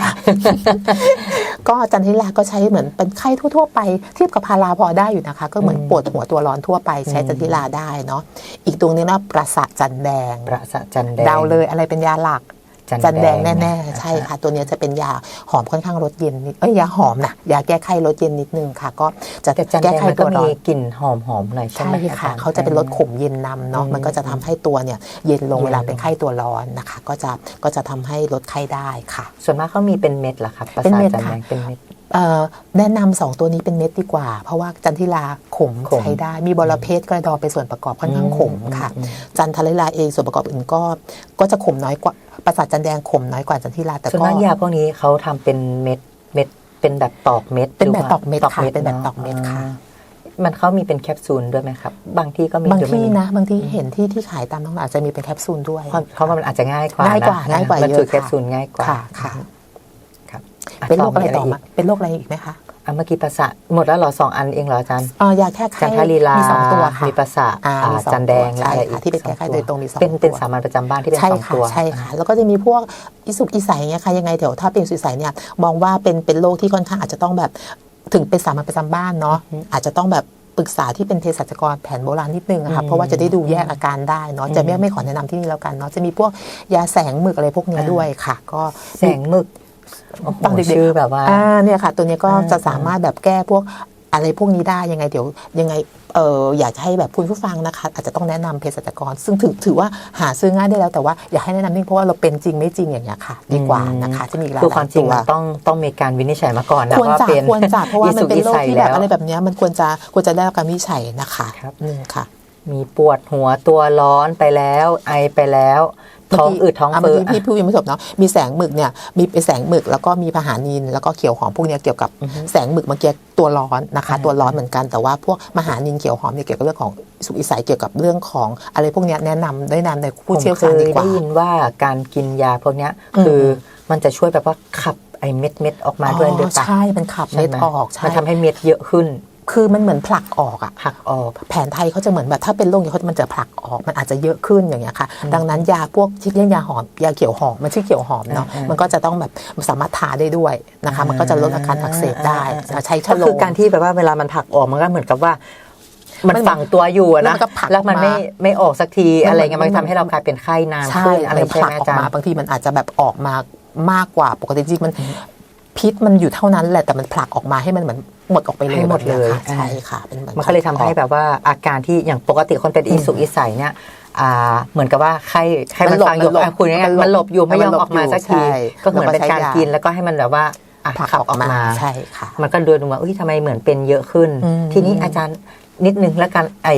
[SPEAKER 2] ก็จันทิลาก็ใช้เหมือนเป็นไข้ทั่ว ๆ ไปเทียบกับพาราพอได้อยู่นะคะ ก็เหมือนปวดหัวตัวร้อนทั่วไปใช้จันทิลาได้เนาะอีกตัวนึงนะประสาทจันแดง
[SPEAKER 1] ประสะจันแดง
[SPEAKER 2] เดาเลยอะไรเป็นยาหลัก
[SPEAKER 1] จัน
[SPEAKER 2] จันแดง
[SPEAKER 1] แดง
[SPEAKER 2] แน่
[SPEAKER 1] นะ
[SPEAKER 2] ๆใช่ค่ะ ตัวเนี้ยจะเป็นยาหอมค่อนข้างรสเย็นนิดเอ้ยยาหอมนะยาแก้ไข้รสเย็นนิดนึงค่ะ ก็จะ
[SPEAKER 1] แต่จัน
[SPEAKER 2] แก้
[SPEAKER 1] แดง
[SPEAKER 2] ไข
[SPEAKER 1] มันก็
[SPEAKER 2] ตัวร้
[SPEAKER 1] มี
[SPEAKER 2] อน
[SPEAKER 1] กลิ่นหอมหอมๆหน่อยใช่
[SPEAKER 2] ใช่
[SPEAKER 1] ไหม
[SPEAKER 2] ค่ะ
[SPEAKER 1] อาจารย์
[SPEAKER 2] เขาจะเป็นรสขมเย็นนำเนาะ
[SPEAKER 1] อืม
[SPEAKER 2] มันก็จะทำให้ตัวเนี่ยเย็นลง
[SPEAKER 1] เย็นลง
[SPEAKER 2] เวลาเป็นไข้ตัวร้อนนะคะ ก็จะก็จะทำให้ลดไข้ได้ค่ะ
[SPEAKER 1] ส่วนมากเขามีเป็นเม็ดเหรอครับประ
[SPEAKER 2] เป็น
[SPEAKER 1] สาท
[SPEAKER 2] เม็ด
[SPEAKER 1] จันแด
[SPEAKER 2] ค่ะ
[SPEAKER 1] งเป็นเม็ด
[SPEAKER 2] เอ่อ แนะนำสองตัวนี้เป็นเม็ดดีกว่า เพราะว่าจันทิลาขม
[SPEAKER 1] ขม
[SPEAKER 2] ใช้ได้ มีบอระเพ็ดกระดองเป็นส่วนประกอบค่อนข้างขมค่ะ
[SPEAKER 1] อืม
[SPEAKER 2] จันทลิลาเองส่วนประกอบอื่นก็ ก็จะขมน้อยกว่าประสาทจันแดงขมน้อยกว่าจันทิลาแต่
[SPEAKER 1] ส่วน
[SPEAKER 2] ก็
[SPEAKER 1] มากยาพวกนี้เขาทำเป็นเม็ดเม็ดเป็นแบบตอกเม็ด
[SPEAKER 2] เป็น
[SPEAKER 1] หรื
[SPEAKER 2] แบบ
[SPEAKER 1] ว่า
[SPEAKER 2] ตอกเม็ดค่ะเป็นแบบ
[SPEAKER 1] อะ
[SPEAKER 2] ตอกเม็ดค่ะ
[SPEAKER 1] อ่ามันเขามีเป็นแคปซูลด้วยไหมครับ บางที่ก็มี
[SPEAKER 2] บาง
[SPEAKER 1] หรือไม่
[SPEAKER 2] ที่
[SPEAKER 1] มี
[SPEAKER 2] นะ บางที่เห็นที่ที่ขายตามท้องตลาดอาจจะมีเป็นแคปซูลด้วย
[SPEAKER 1] เพราะเพราะว่ามันอาจจะง่ายกว่า
[SPEAKER 2] ง่ายกว่า
[SPEAKER 1] นะ
[SPEAKER 2] ง่ายกว่า
[SPEAKER 1] บรร
[SPEAKER 2] เย
[SPEAKER 1] จุ
[SPEAKER 2] อะ
[SPEAKER 1] แคปซูลง่ายกว่า
[SPEAKER 2] ค่ะค่ะ
[SPEAKER 1] ครับ
[SPEAKER 2] เป็นโรคอะไรต่อ
[SPEAKER 1] มี
[SPEAKER 2] มาเป็นโรคอะไรอีกไหมคะ
[SPEAKER 1] อะเมื่อกี้ประสาทหมดแล้วเหรอสองอันเองเหรออาจารย์
[SPEAKER 2] เอ่อยาแค่ไข้
[SPEAKER 1] จันทลีลา
[SPEAKER 2] มีสองตัวค่ะ
[SPEAKER 1] มีประสาท
[SPEAKER 2] อ่า
[SPEAKER 1] อ่า
[SPEAKER 2] มีสอง
[SPEAKER 1] จันแดง
[SPEAKER 2] ตัว
[SPEAKER 1] และอะไร
[SPEAKER 2] ใช่ค่ะ
[SPEAKER 1] อีก
[SPEAKER 2] ที่เป็น
[SPEAKER 1] สอ
[SPEAKER 2] แก้ไข้
[SPEAKER 1] ตัว
[SPEAKER 2] โดยตรงมีสอง
[SPEAKER 1] เป็นเป็น
[SPEAKER 2] ตัว
[SPEAKER 1] สามัญประจำบ้านที่เป็น
[SPEAKER 2] ใช่
[SPEAKER 1] สอง
[SPEAKER 2] ค่ะ
[SPEAKER 1] ตัว
[SPEAKER 2] ใช่ค่ะ แล้วก็จะมีพวกอิสุกอิสัยเนี่ยค่ะยังไงเดี๋ยวถ้าเป็นอิสุกอิสัยเนี่ยมองว่าเป็นเป็นโรคที่ค่อนข้างอาจจะต้องแบบถึงเป็นสามัญประจำบ้านเนาะอาจจะต้องแบบปรึกษาที่เป็นเภสัชกรแผนโบราณนิดนึงอะค่ะเพราะว่าจะได้ดูแยกอาการได้เนาะจะไม่ไม่ขอแนะนำที่นี่แล้วกันเนาะจะมีพวกยาแสงหมึกอะไรพวกเนี้ยด้วยค่ะ ก็
[SPEAKER 1] แสงหมึก โอ้โห
[SPEAKER 2] ฟังเด็กๆ
[SPEAKER 1] ชื่อแบบว่า
[SPEAKER 2] อ่าเนี่ยค่ะ ตัวเนี้ยก็
[SPEAKER 1] อ่า
[SPEAKER 2] จะสามารถแบบแก้พวกอะไรพวกนี้ได้ยังไงเดี๋ยวยังไงเอออยากจะให้แบบคุณผู้ฟังนะคะ อาจจะต้องแนะนำเภสัชกร ซึ่งถือถือว่าหาซื้อง่ายได้แล้วแต่ว่าอยากให้แนะนำนิ่งเพราะว่าเราเป็นจริงไม่จริงอย่างเงี้ยค่ะ ดีกว่านะคะจะมีอีกหลาย
[SPEAKER 1] คือความจริง
[SPEAKER 2] ตัว
[SPEAKER 1] มันต้องต้องมีการวินิจฉัยมาก่อนนะ
[SPEAKER 2] ควร
[SPEAKER 1] ว่า
[SPEAKER 2] จะ
[SPEAKER 1] เป็น
[SPEAKER 2] ควรจะเพราะว่ามันเป็นโรคที่แบบอะไร
[SPEAKER 1] อิสุกอิสัย
[SPEAKER 2] แบบเนี้ยมันควรจะควรจะได้รับการวินิจฉัยนะคะ
[SPEAKER 1] ครับ
[SPEAKER 2] อืมค่ะ
[SPEAKER 1] มีปวดหัวตัวร้อนไปแล้ว ไอไปแล้ว ท้องอืดท้องะเฟ้อ
[SPEAKER 2] เมื่กี้พี่พูดยังไม่จบเนาะมีแสงหมึกเนี่ยมีเป็นแสงหมึกแล้วก็มีพาหานินแล้วก็เขียวหอมพวกเนี้ยเกี่ยวกับแสงหมึกเมื่อกี้ตัวร้อนนะคะ ตัวร้อนเหมือนกันแต่ว่าพวกมหานินเขียวหอมเนี่ยเกี่ยวกับเรื่องของสุขอิสัยเกี่ยวกับเรื่องของอะไรพวกเนี้ยแนะนำได้นำในผู้เชี่ยวชาญดีกว่า
[SPEAKER 1] ได้ยินว่าการกินยาพวกเนี้ย
[SPEAKER 2] อืม
[SPEAKER 1] คือมันจะช่วยแบบว่าขับไอเม็ดเม็ดๆออกมาด้วยหรือเปล่า
[SPEAKER 2] ใช่ มันขับเม็ด
[SPEAKER 1] ใช่ไห
[SPEAKER 2] ออกใช่
[SPEAKER 1] มันทำให้เม็ดเยอะขึ้น
[SPEAKER 2] คือมันเหมือนผลักออกอะ
[SPEAKER 1] ผลักออก
[SPEAKER 2] แผนไทยเขาจะเหมือนแบบถ้าเป็นโรคอย่างเขามันจะผลักออก มันอาจจะเยอะขึ้นอย่างเงี้ยค่ะ ดังนั้นยาพวกที่เรียกยาหอมยาเขียวหอมมันชื่อเขียวหอมเนาะ
[SPEAKER 1] อ่าๆ
[SPEAKER 2] มันก็จะต้องแบบสามารถทาได้ด้วยนะคะ มันก็จะลดอาการอักเสบได้จะใช้ชะ
[SPEAKER 1] ก็
[SPEAKER 2] โล
[SPEAKER 1] คือการที่แบบว่าเวลามันผลักออกมันก็เหมือนกับว่ามัน
[SPEAKER 2] มัน
[SPEAKER 1] ฝังตัวอยู่อะ
[SPEAKER 2] แล้ว
[SPEAKER 1] นะ
[SPEAKER 2] มันก็ผลัก
[SPEAKER 1] แล้วมัน
[SPEAKER 2] ออกมา
[SPEAKER 1] ไม่ไม่ออกสักที
[SPEAKER 2] มัน
[SPEAKER 1] อะไรเงี้ย
[SPEAKER 2] มั
[SPEAKER 1] มันนทำให้เรากลายเป็นไข้นาน
[SPEAKER 2] ใช่
[SPEAKER 1] ขึ้นอะไร
[SPEAKER 2] มันผ
[SPEAKER 1] ใช่
[SPEAKER 2] ลั
[SPEAKER 1] ไห
[SPEAKER 2] ก
[SPEAKER 1] ม
[SPEAKER 2] ออ
[SPEAKER 1] อากจาร
[SPEAKER 2] มา
[SPEAKER 1] ย์
[SPEAKER 2] บางทีมันอาจจะแบบออกมามากกว่าปกติจริงๆมัน พิษมันอยู่เท่านั้นแหละแต่มันผลักออกมาให้มันเหมือนหมดออกไปเลย
[SPEAKER 1] ให้หมดเลย
[SPEAKER 2] แบบนี้ค่ะใช่ค่ะเป็นหอ
[SPEAKER 1] มันก็เลยทำให้แบบว่าอาการที่อย่างปกติคนเป็นอีสุกอีใสเนี่ยอ่าเหมือนกับว่าไข้ไข้
[SPEAKER 2] มั
[SPEAKER 1] มัน
[SPEAKER 2] นหลบ
[SPEAKER 1] ฟังอยู่
[SPEAKER 2] มันหลบ
[SPEAKER 1] อะคุณง่ายๆ
[SPEAKER 2] มั
[SPEAKER 1] มัน
[SPEAKER 2] น
[SPEAKER 1] ห
[SPEAKER 2] ห
[SPEAKER 1] ล
[SPEAKER 2] ล
[SPEAKER 1] บบอยู่ไม่ยอม
[SPEAKER 2] มันหลบ
[SPEAKER 1] ออกมาสักที
[SPEAKER 2] ใช่
[SPEAKER 1] ก็เหมือนเป็นการ
[SPEAKER 2] แล้วก็ใช้ยา
[SPEAKER 1] กินแล้วก็ให้มันแบบว่าอะ
[SPEAKER 2] ผลัก
[SPEAKER 1] ขับ
[SPEAKER 2] อ
[SPEAKER 1] อ
[SPEAKER 2] อ
[SPEAKER 1] อกก
[SPEAKER 2] มา
[SPEAKER 1] มา
[SPEAKER 2] ใช่ค่ะ
[SPEAKER 1] มันก็ดูว่าอุ้ยทำไมเหมือนเป็นเยอะขึ้น
[SPEAKER 2] อืม
[SPEAKER 1] ทีนี้อาจารย์ นิดนึงแล้วกันไอ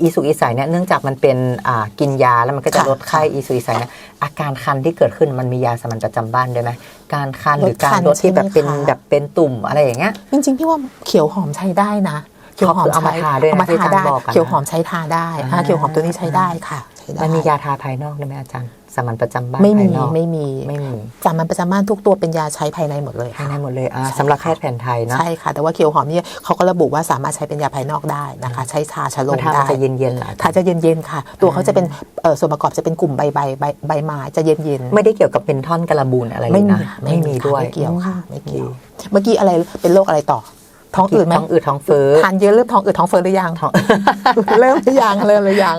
[SPEAKER 1] อีสุกอีใสเนี่ยเนื่องจากมันเป็นอ่ากินยาแล้วมันก็จะ
[SPEAKER 2] ค่ะ
[SPEAKER 1] ลดไข้อีสุกอีใสเนี่ยอาการคันที่เกิดขึ้นมันมียาสามัญประจำบ้านด้วยไหมการคันหรือการ
[SPEAKER 2] ลดคัน
[SPEAKER 1] ลดที่แบบเป็น
[SPEAKER 2] ใช่ไหมคะ
[SPEAKER 1] แบบเป็นตุ่มอะไรอย่างเงี้ย
[SPEAKER 2] จริงๆพี่ว่าเขียวหอมใช้ได้นะเขียวหอม
[SPEAKER 1] เขาคือเอามา
[SPEAKER 2] ใช้
[SPEAKER 1] ทาด้วยนะ
[SPEAKER 2] เอามา
[SPEAKER 1] ที่
[SPEAKER 2] ทา
[SPEAKER 1] อาจารย์
[SPEAKER 2] ได้
[SPEAKER 1] บอกอะนะ
[SPEAKER 2] เขียวหอมใช้ทาได้
[SPEAKER 1] อ่า
[SPEAKER 2] อ่าเขียวหอมตัวนี้ใช้ได้ค่ะใช้ได้
[SPEAKER 1] มันมียาทาภายนอกด้วยไหมอาจารย์ สามัญประจำบ้าน
[SPEAKER 2] ไม่มี
[SPEAKER 1] ภายนอก
[SPEAKER 2] ไม่มี
[SPEAKER 1] ไม่มี
[SPEAKER 2] สามัญประจำบ้านทุกตัวเป็นยาใช้ภายในหมดเลย
[SPEAKER 1] ภาย
[SPEAKER 2] ค่ะ
[SPEAKER 1] ในหมดเลยอ่า
[SPEAKER 2] ใช่
[SPEAKER 1] สำหรับ
[SPEAKER 2] ค่ะ
[SPEAKER 1] แพทย์แผนไทยนะ
[SPEAKER 2] ใช่ค่ะแต่ว่าเขียวหอมนี่เขาก็ระบุว่าสามารถใช้เป็นยาภายนอกได้นะคะ ใช้ทาชะโล
[SPEAKER 1] มัน
[SPEAKER 2] ม
[SPEAKER 1] ทามัน
[SPEAKER 2] ได้
[SPEAKER 1] จะเย็นๆเหรออาจารย์
[SPEAKER 2] ทาจะเย็นๆค่ะ ตัวเขาจะเป็นเอ่อส่วนประกอบจะเป็นกลุ่มใบใบใบใบไม้จะเย็นๆ
[SPEAKER 1] ไม่ได้เกี่ยวกับเป็นท่อนกระบูนอะไรเลย
[SPEAKER 2] ไม่มี
[SPEAKER 1] นะไม่มี
[SPEAKER 2] ค่ะ
[SPEAKER 1] ด้วย
[SPEAKER 2] ไม่เกี่ยวค่ะ
[SPEAKER 1] อืม
[SPEAKER 2] ไม่เกี่ยวเมื่อกี้อะไรเป็นโรคอะไรต่อ ท้องอืดไหม
[SPEAKER 1] ท้องอืดท้องเฟ้อ
[SPEAKER 2] ทานเยอะเริ่มท้องอืดท้องเฟ้อหรือยัง
[SPEAKER 1] ท้อง
[SPEAKER 2] เริ่มหรือยังเริ่มหรือยัง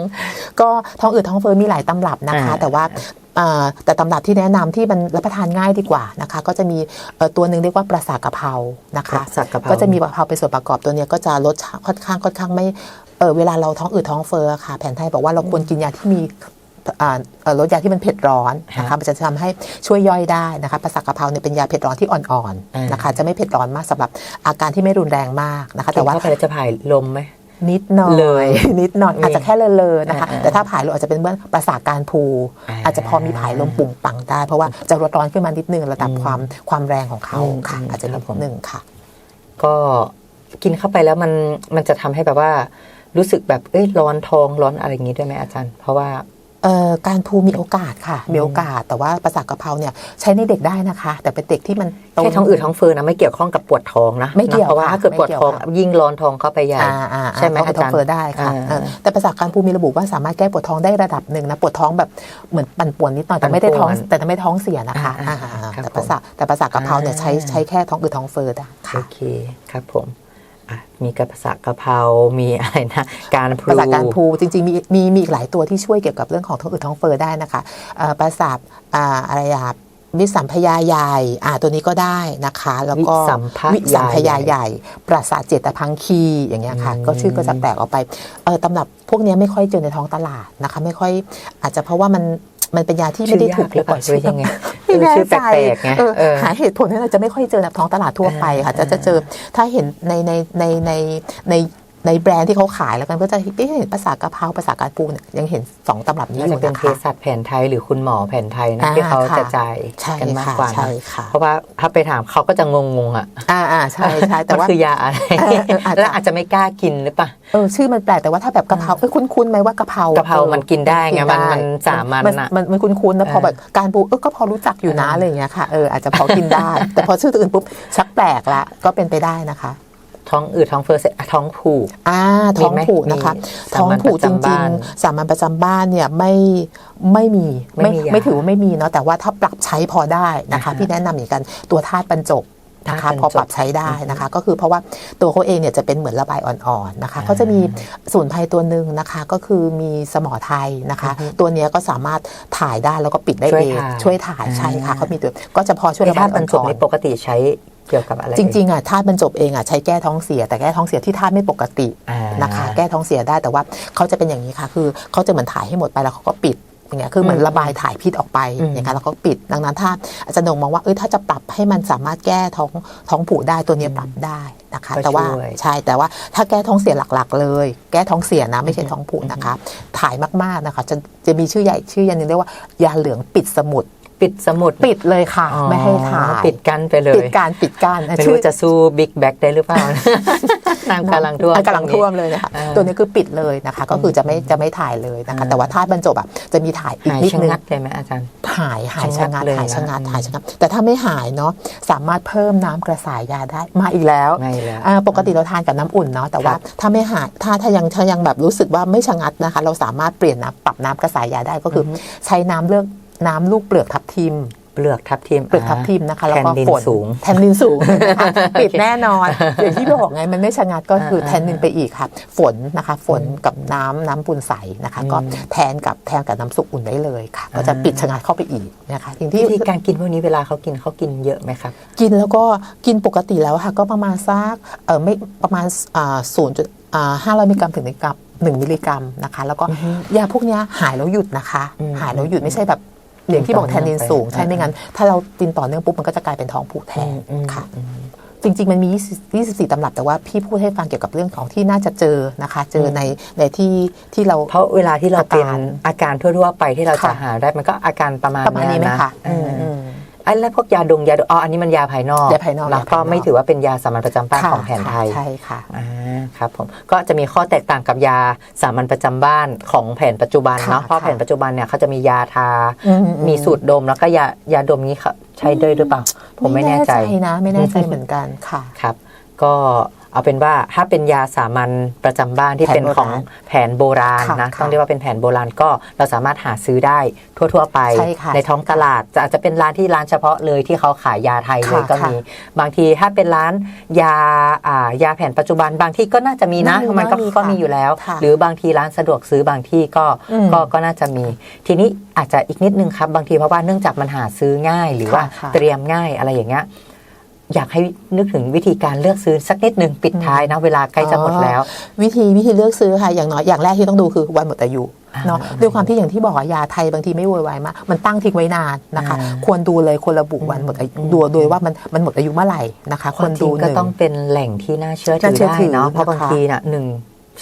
[SPEAKER 2] ก็ท้องอืดท้องเฟ้อมีหลายตำรับนะคะ
[SPEAKER 1] อ่า
[SPEAKER 2] แต่ว่าเอ่อแต่ตำรับที่แนะนำที่มันรับประทานง่ายดีกว่านะคะ ก็จะมีเอ่อตัวหนึ่งเรียกว่าประสาทกะเพรานะคะ
[SPEAKER 1] สักกะเพรา
[SPEAKER 2] ก็จะมีกะเพราเป็นส่วนประกอบตัวเนี้ยก็จะลดค่อนข้างค่อนข้างไม่เออเวลาเราท้องอืดท้องเฟ้อค่ะ แผนไทยบอกว่าเราควรกินยาที่มี อ่าเอ่อลดยาที่มันเผ็ดร้อนนะคะมันจะทำให้ช่วยย่อยได้นะคะภาษากะเพราเนี่ยเป็นยาเผ็ดร้อนที่อ่อนๆนะคะ จะไม่เผ็ดร้อนมากสำหรับอาการที่ไม่รุนแรงมากนะคะ
[SPEAKER 1] แต่
[SPEAKER 2] แต่
[SPEAKER 1] ว่า
[SPEAKER 2] ว่า
[SPEAKER 1] เข้าไปแล้วจะผ่ายลมไหม
[SPEAKER 2] นิดหน่อย
[SPEAKER 1] เลย
[SPEAKER 2] นิดหน่อย
[SPEAKER 1] มี
[SPEAKER 2] อาจจะแค่เลอะๆนะคะ
[SPEAKER 1] อ่าๆ
[SPEAKER 2] แต่ถ้าผายลมอาจจะเป็นเมื่อประสาทการภู
[SPEAKER 1] อ่า
[SPEAKER 2] อาจจะพอมีผายลมปุ่งปังได้ เพราะว่าจะลดร้อนขึ้นมานิดนึงระดับความความแรงของเขา
[SPEAKER 1] อืม
[SPEAKER 2] ค่ะ
[SPEAKER 1] อืม
[SPEAKER 2] อาจจะ
[SPEAKER 1] ครั
[SPEAKER 2] นิ
[SPEAKER 1] บ
[SPEAKER 2] ด
[SPEAKER 1] ผม
[SPEAKER 2] หนึ่งค่ะ
[SPEAKER 1] ก็กินเข้าไปแล้วมันมันจะทำให้แบบว่ารู้สึกแบบเอ้ยร้อนท้องร้อนอะไรอย่างนี้ด้วยไหมอาจารย์ เพราะว่า
[SPEAKER 2] เอ่อ การภูมีโอกาสค่ะ มีโอกาสแต่ว่าประสาทกะเพราเนี่ยใช้ในเด็กได้นะคะ แต่เป็นเด็กที่มันโต
[SPEAKER 1] แค่ท้องอืดท้องเฟ้อนะไม่เกี่ยวข้องกับปวดท้องนะ
[SPEAKER 2] ไม่เกี่ยว
[SPEAKER 1] นะเพราะว่า
[SPEAKER 2] ค่ะ
[SPEAKER 1] ถ้าเกิดปวดท้อง
[SPEAKER 2] ไม่เกี่ยวค่ะ
[SPEAKER 1] ยิ่งร้อนท้องเข้าไปใหญ่
[SPEAKER 2] อ่าอ่า
[SPEAKER 1] ใช่ไหม
[SPEAKER 2] เพระ
[SPEAKER 1] อาจารย์
[SPEAKER 2] เฟอร์ได้ค่ะ
[SPEAKER 1] อ่า
[SPEAKER 2] เออแต่ประสาทการภูมิระบุว่าสามารถแก้ปวดท้องได้ระดับหนึ่งนะปวดท้องแบบเหมือนปั่นป่วนนิดหน่อยแต่ไม่ได้ท้อง
[SPEAKER 1] ปั่นป่วน
[SPEAKER 2] แต่ไม่ท้องเสียนะคะ
[SPEAKER 1] อ่า
[SPEAKER 2] อ่า
[SPEAKER 1] อ่าครับ
[SPEAKER 2] แต่ประสาทแต่ประสาทกะเพราเนี่ยใช้
[SPEAKER 1] อ่า
[SPEAKER 2] ใช้แค่ท้องอืดท้องเฟอร์ได้
[SPEAKER 1] โอ
[SPEAKER 2] ค่ะ
[SPEAKER 1] เคครับผมอะ มีกระปะสะกะเพรา มีอะไรนะการพ
[SPEAKER 2] ป
[SPEAKER 1] ลู
[SPEAKER 2] ระสาทการภูจริงๆ มีมีมีอีกหลายตัวที่ช่วยเกี่ยวกับเรื่องของท้องอืดท้องเฟอร์ได้นะคะเอ่อประสาทอ่าอะไรอะวิสัมพยาใหญ่อ่าตัวนี้ก็ได้นะคะ แล้วก็
[SPEAKER 1] วิสัมภ
[SPEAKER 2] วิสัมพยา
[SPEAKER 1] ให
[SPEAKER 2] ให
[SPEAKER 1] ญ่
[SPEAKER 2] ญ่ ประสาทเจตพังคีอย่างเงี้ยค่ะ
[SPEAKER 1] อืม
[SPEAKER 2] ก็ชื่อก็จะแปลกออกไปเออตำรับพวกเนี้ยไม่ค่อยเจอในท้องตลาดนะคะ ไม่ค่อยอาจจะเพราะว่ามัน มันเป็นยาที่ไม่ได้ถูก
[SPEAKER 1] หรือเปล่าชื่อยังไง
[SPEAKER 2] ไม่แน่
[SPEAKER 1] ชื่อแป
[SPEAKER 2] ใจ
[SPEAKER 1] ลกๆไง
[SPEAKER 2] เออ
[SPEAKER 1] เออ
[SPEAKER 2] หาเหตุผลให้เราจะไม่ค่อยเจอในท้องตลาดทั่วไปค่ะ
[SPEAKER 1] เอ
[SPEAKER 2] จะ
[SPEAKER 1] อ
[SPEAKER 2] จะเจอถ้าเห็นในในในในใน ในแบรนด์ที่เขาขายแล้วกันก็จะไม่เห็นภาษากะเพราภาษาการปูเนี่ยยังเห็นสองตำรับนี้
[SPEAKER 1] น่า
[SPEAKER 2] อ
[SPEAKER 1] จะ
[SPEAKER 2] ยู่
[SPEAKER 1] เป็น
[SPEAKER 2] นะ
[SPEAKER 1] เภ
[SPEAKER 2] คะ
[SPEAKER 1] สัชแผนไทยหรือคุณหมอแผนไทยนะ
[SPEAKER 2] อ่า
[SPEAKER 1] ที่เขา
[SPEAKER 2] ค่ะ
[SPEAKER 1] จะจ่าย
[SPEAKER 2] ใช่
[SPEAKER 1] กันมาก
[SPEAKER 2] ค่ะ
[SPEAKER 1] กว่า
[SPEAKER 2] ใช่
[SPEAKER 1] นะ
[SPEAKER 2] ค่ะ
[SPEAKER 1] เพราะว่าถ้าไปถามเขาก็จะงงๆอะ
[SPEAKER 2] อ่าอ่าใช่ใช่แต่
[SPEAKER 1] มัน
[SPEAKER 2] ว่า
[SPEAKER 1] คือยาอะไร
[SPEAKER 2] เออเอออาจจะ
[SPEAKER 1] แล้วอาจจะไม่กล้ากินหรือเปล่า
[SPEAKER 2] เออชื่อมันแปลกแต่ว่าถ้าแบบกะเพราเอ้ยคุ้นๆไหมว่ากะเพรากะ
[SPEAKER 1] เพรามันกินได้ไงมันมันสามัญ
[SPEAKER 2] มัน
[SPEAKER 1] น่ะ
[SPEAKER 2] มันมันคุ้นๆนะพอ
[SPEAKER 1] เออ
[SPEAKER 2] แบบการปูเออก็พอรู้จักอยู่นะ
[SPEAKER 1] เอออ
[SPEAKER 2] อะไรอย่างเงี้ยค่ะเอออาจจะพอกินได้ แต่พอชื่อตัวอื่นปุ๊บชักแปลกละก็เป็นไปได้นะคะ
[SPEAKER 1] ท้องอืดท้องเฟ้อเสร็จอะท้องผูก
[SPEAKER 2] อ่าท้อง
[SPEAKER 1] มีไหม
[SPEAKER 2] ผูกนะคะ
[SPEAKER 1] มี
[SPEAKER 2] ท้องผูกจ
[SPEAKER 1] สามัญประจำ
[SPEAKER 2] ริง
[SPEAKER 1] บ้าน
[SPEAKER 2] ๆสามัญประจำบ้านเนี่ยไม่ไม่มี
[SPEAKER 1] ไม่มียา
[SPEAKER 2] ไม่ถือว่าไม่มีเนาะแต่ว่าถ้าปรับใช้พอได้นะคะ
[SPEAKER 1] อ่าฮะ
[SPEAKER 2] พี่แนะนำอย่างกันตัวธาตุบรรจบนะคะ
[SPEAKER 1] ธาตุบรรจบ
[SPEAKER 2] พอปรับใช้ได้นะคะ ก็คือเพราะว่าตัวเขาเองเนี่ยจะเป็นเหมือนระบายอ่อนๆนะคะ
[SPEAKER 1] อ่า
[SPEAKER 2] เขาจะมีสมุนไพรตัวหนึ่งนะคะ ก็คือมีสมอไทยนะคะ
[SPEAKER 1] อือฮึ
[SPEAKER 2] ตัวเนี้ยก็สามารถถ่ายได้แล้วก็ปิดได้
[SPEAKER 1] ช่วย
[SPEAKER 2] เอง
[SPEAKER 1] ถ่าย
[SPEAKER 2] ช่วยถ่ายใช่ค่ะ
[SPEAKER 1] อ่า
[SPEAKER 2] เขามีตัวก็จะพอช่วย
[SPEAKER 1] ไอ้
[SPEAKER 2] ระบา
[SPEAKER 1] ธายตุบรรจุ
[SPEAKER 2] อ่อน
[SPEAKER 1] นี่
[SPEAKER 2] ๆ
[SPEAKER 1] ปกติใช้ เกี่ยวกับอะไร
[SPEAKER 2] จริงๆอะธาตุบรรจบเองอะใช้แก้ท้องเสีย แต่แก้ท้องเสียที่ธาตุไม่ปกติ
[SPEAKER 1] อ่า
[SPEAKER 2] นะคะ แก้ท้องเสียได้แต่ว่าเขาจะเป็นอย่างนี้ค่ะ คือเขาจะเหมือนถ่ายให้หมดไปแล้วเขาก็ปิดอย่างเงี้ยคือเหมือน
[SPEAKER 1] อืม
[SPEAKER 2] ระบายถ่ายพิษออกไป
[SPEAKER 1] อืม
[SPEAKER 2] อย่างเงี้ยแล้วก็ปิดดังนั้นถ้าอาจารย์นงมองว่าเออถ้าจะปรับให้มันสามารถแก้ท้องท้องผูกได้ตัวเนี้ยปรับได้นะคะ
[SPEAKER 1] ก็
[SPEAKER 2] แต่ว่า
[SPEAKER 1] ช่วย
[SPEAKER 2] ใช่แต่ว่าถ้าแก้ท้องเสียหลักๆ เลย แก้ท้องเสียนะไม่ใช่ท้องผูกนะคะ ถ่ายมากๆนะคะ จะจะมีชื่อใหญ่ชื่อยันหนึงเรียกว่ายาเหลืองปิดสมุด
[SPEAKER 1] ปิดสมุด
[SPEAKER 2] ปิดเลยค่ะ
[SPEAKER 1] อ๋อ
[SPEAKER 2] ไม่ให้ถ่าย
[SPEAKER 1] ปิดกั้นไปเลย
[SPEAKER 2] ปิดการปิดการ
[SPEAKER 1] ไม่รู้จะสู้บิ๊กแบ็กได้หรือเปล่าน้ำกำลังท่วม
[SPEAKER 2] อะกำลังท่วมเลยนะคะ
[SPEAKER 1] เออ
[SPEAKER 2] ตัวนี้คือปิดเลยนะคะ ก็คือจะไม่จะไม่ถ่ายเลยนะคะ
[SPEAKER 1] อ่า
[SPEAKER 2] แต่ว่าธาตุบรรจบอะจะมีถ่ายอีก
[SPEAKER 1] หาย
[SPEAKER 2] นิด
[SPEAKER 1] ชะ
[SPEAKER 2] นึง
[SPEAKER 1] งัดเลยไหมอาจารย์
[SPEAKER 2] หายหาย
[SPEAKER 1] ชะ
[SPEAKER 2] ชะ
[SPEAKER 1] งั
[SPEAKER 2] งั
[SPEAKER 1] ด
[SPEAKER 2] ด
[SPEAKER 1] เลย
[SPEAKER 2] หายชะงัด
[SPEAKER 1] นะ
[SPEAKER 2] หายชะงัดแต่ถ้าไม่หายเนาะสามารถเพิ่มน้ำกระสายยาได้มาอีกแล้ว
[SPEAKER 1] ไม่แล้ว
[SPEAKER 2] อ่าปกติเราทานกับน้ำอุ่นเนาะแต่ว่า
[SPEAKER 1] ครับ
[SPEAKER 2] ถ้าไม่หายถ้าถ้ายังถ้ายังแบบรู้สึกว่าไม่ชะงัดนะคะ เราสามารถเปลี่ยนน้ำปรับน้ำกระสายยาได้ก็คืออใช้น้ำเลือก น้ำลูกเปลือกทับทิม
[SPEAKER 1] เปลือกทับทิม
[SPEAKER 2] เปลือกทับทิมนะคะแล้วก็
[SPEAKER 1] แทนดิน
[SPEAKER 2] ฝน
[SPEAKER 1] สูง
[SPEAKER 2] แทนนินสูงนะคะปิดแน่นอนอย่างที่บอกไงมันไม่ชะงัดก็คืออาแทนนินไปอีกค่ะ ฝนนะคะฝนกับน้ำน้ำปูนใสนะคะ ก็แทนกับแทนกับน้ำสุกอุ่นได้เลยค่ะ ก็จะปิดชะงัดเข้าไปอีกนะคะอย่างที่
[SPEAKER 1] วิธีการกินพวกนี้เวลาเขากินเขากินเยอะไหมครับ
[SPEAKER 2] กินแล้วก็กินปกติแล้วค่ะ ก็ประมาณสักเออไม่ประมาณศูนย์จุดห้าร้อยมิลลิกรัมถึงหนึ่งกรัมหนึ่งมิลลิกรัมนะคะ แล้วก็ยาพวกเนี้ยหายแล้วหยุดนะคะ
[SPEAKER 1] อืม
[SPEAKER 2] หายแล้วหยุดไม่ใช่แบบ อย่างที่บอกแทนนินสูง
[SPEAKER 1] ต่อเนื่องไป
[SPEAKER 2] ใช่ไม่งั้น ถ้าเรากินต่อเนื่องปุ๊บมันก็จะกลายเป็นท้องผูกแทน
[SPEAKER 1] อืม
[SPEAKER 2] ค่ะจริง ๆ มันมี20 24 ตำรับ แต่ว่าพี่พูดให้ฟังเกี่ยวกับเรื่องของที่น่าจะเจอนะคะ เจอในในที่ที่เรา
[SPEAKER 1] เพราะเวลาที่เราเป็น
[SPEAKER 2] อาการ
[SPEAKER 1] อาการทั่ว ๆ ไปที่เราจะ
[SPEAKER 2] ค่ะ
[SPEAKER 1] หาได้มันก็อาการประมาณ
[SPEAKER 2] ประมาณนี้ไหม
[SPEAKER 1] เย
[SPEAKER 2] คะ
[SPEAKER 1] เอออ
[SPEAKER 2] อืม
[SPEAKER 1] ไอ้แล้วพวกยาดงยาดอ๋ออันนี้มันยาภายนอก
[SPEAKER 2] ยาภายนอก
[SPEAKER 1] แล้ว
[SPEAKER 2] ยา
[SPEAKER 1] ก็
[SPEAKER 2] ภายนอก
[SPEAKER 1] ไม่ถือว่าเป็นยาสามัญประจำบ้าน
[SPEAKER 2] ค่ะ
[SPEAKER 1] ของแผนไทย
[SPEAKER 2] ใช่ค่ะ
[SPEAKER 1] อ่าครับผมก็จะมีข้อแตกต่างกับยาสามัญประจำบ้านของแผนปัจจุบัน
[SPEAKER 2] ค่ะ
[SPEAKER 1] เนาะเพราะ
[SPEAKER 2] ค่ะ
[SPEAKER 1] แผนปัจจุบันเนี่ยเขาจะมียาทา
[SPEAKER 2] อืมอืม
[SPEAKER 1] มีสูตรดมแล้วก็ยายาดมนี้เขาใช้ด้วยหรือเปล่า ผมไม่แน่ใจ
[SPEAKER 2] นะไม่แน่ใจเหมือนกันค่ะ
[SPEAKER 1] ครับ ก็ เอาเป็นว่าถ้าเป็นยาสามัญประจำบ้านที่
[SPEAKER 2] แผน
[SPEAKER 1] เป็นของ
[SPEAKER 2] โบราณ
[SPEAKER 1] แผนโบราณ
[SPEAKER 2] ค่ะ
[SPEAKER 1] นะ
[SPEAKER 2] ค่ะ
[SPEAKER 1] ต้องเรียกว่าเป็นแผนโบราณก็เราสามารถหาซื้อได้ทั่ว ๆ ไป
[SPEAKER 2] ใช่ค่ะ
[SPEAKER 1] ท้องตลาดจะอาจจะเป็นร้านที่ร้านเฉพาะเลยที่เขาขายยาไทยเลย
[SPEAKER 2] ค่ะ
[SPEAKER 1] ก็
[SPEAKER 2] ค่ะ
[SPEAKER 1] มีบางทีถ้าเป็นร้านยาอ่ายาแผนปัจจุบันบางที่ก็น่าจะมีนะ
[SPEAKER 2] น่ามี
[SPEAKER 1] มันก็
[SPEAKER 2] น่ามี
[SPEAKER 1] ก็
[SPEAKER 2] ค่ะ
[SPEAKER 1] มีอยู่แล้ว
[SPEAKER 2] ค่ะ
[SPEAKER 1] หรือบางทีร้านสะดวกซื้อบางที่ก็
[SPEAKER 2] อืม
[SPEAKER 1] ก็ก็น่าจะมี ทีนี้อาจจะอีกนิดนึงครับบางทีเพราะว่าเนื่องจากมันหาซื้อง่าย หรือว่า
[SPEAKER 2] ค่ะค่ะ
[SPEAKER 1] เตรียมง่ายอะไรอย่างเงี้ย อยากให้นึกถึงวิธีการเลือกซื้อสักนิดหนึ่งปิดท้ายนะเวลาใกล้จะหมดแล้ว
[SPEAKER 2] วิธีวิธีเลือกซื้อค่ะอย่างน้อยอย่างแรกที่ต้องดูคือวันหมดอายุ
[SPEAKER 1] อ่า
[SPEAKER 2] เนาะด้วยความที่อย่างที่บอกอะยาไทยบางทีไม่โวยวายมากมันตั้งทิ้งไว้นานนะคะ
[SPEAKER 1] อ่า
[SPEAKER 2] ควรดูเลยควรระบุวันหมดอายุดูโดยว่ามันมันหมดอายุเมื่อไหร่นะคะควรดู
[SPEAKER 1] จงๆก็
[SPEAKER 2] หนึ่ง
[SPEAKER 1] ต้องเป็นแหล่งที่น่าเชื่อถื
[SPEAKER 2] น่า
[SPEAKER 1] อ
[SPEAKER 2] เชื่อ
[SPEAKER 1] ได้
[SPEAKER 2] ถือ
[SPEAKER 1] เนาะเพราะ
[SPEAKER 2] นะคะ
[SPEAKER 1] บางทีน่ะหนึ่ง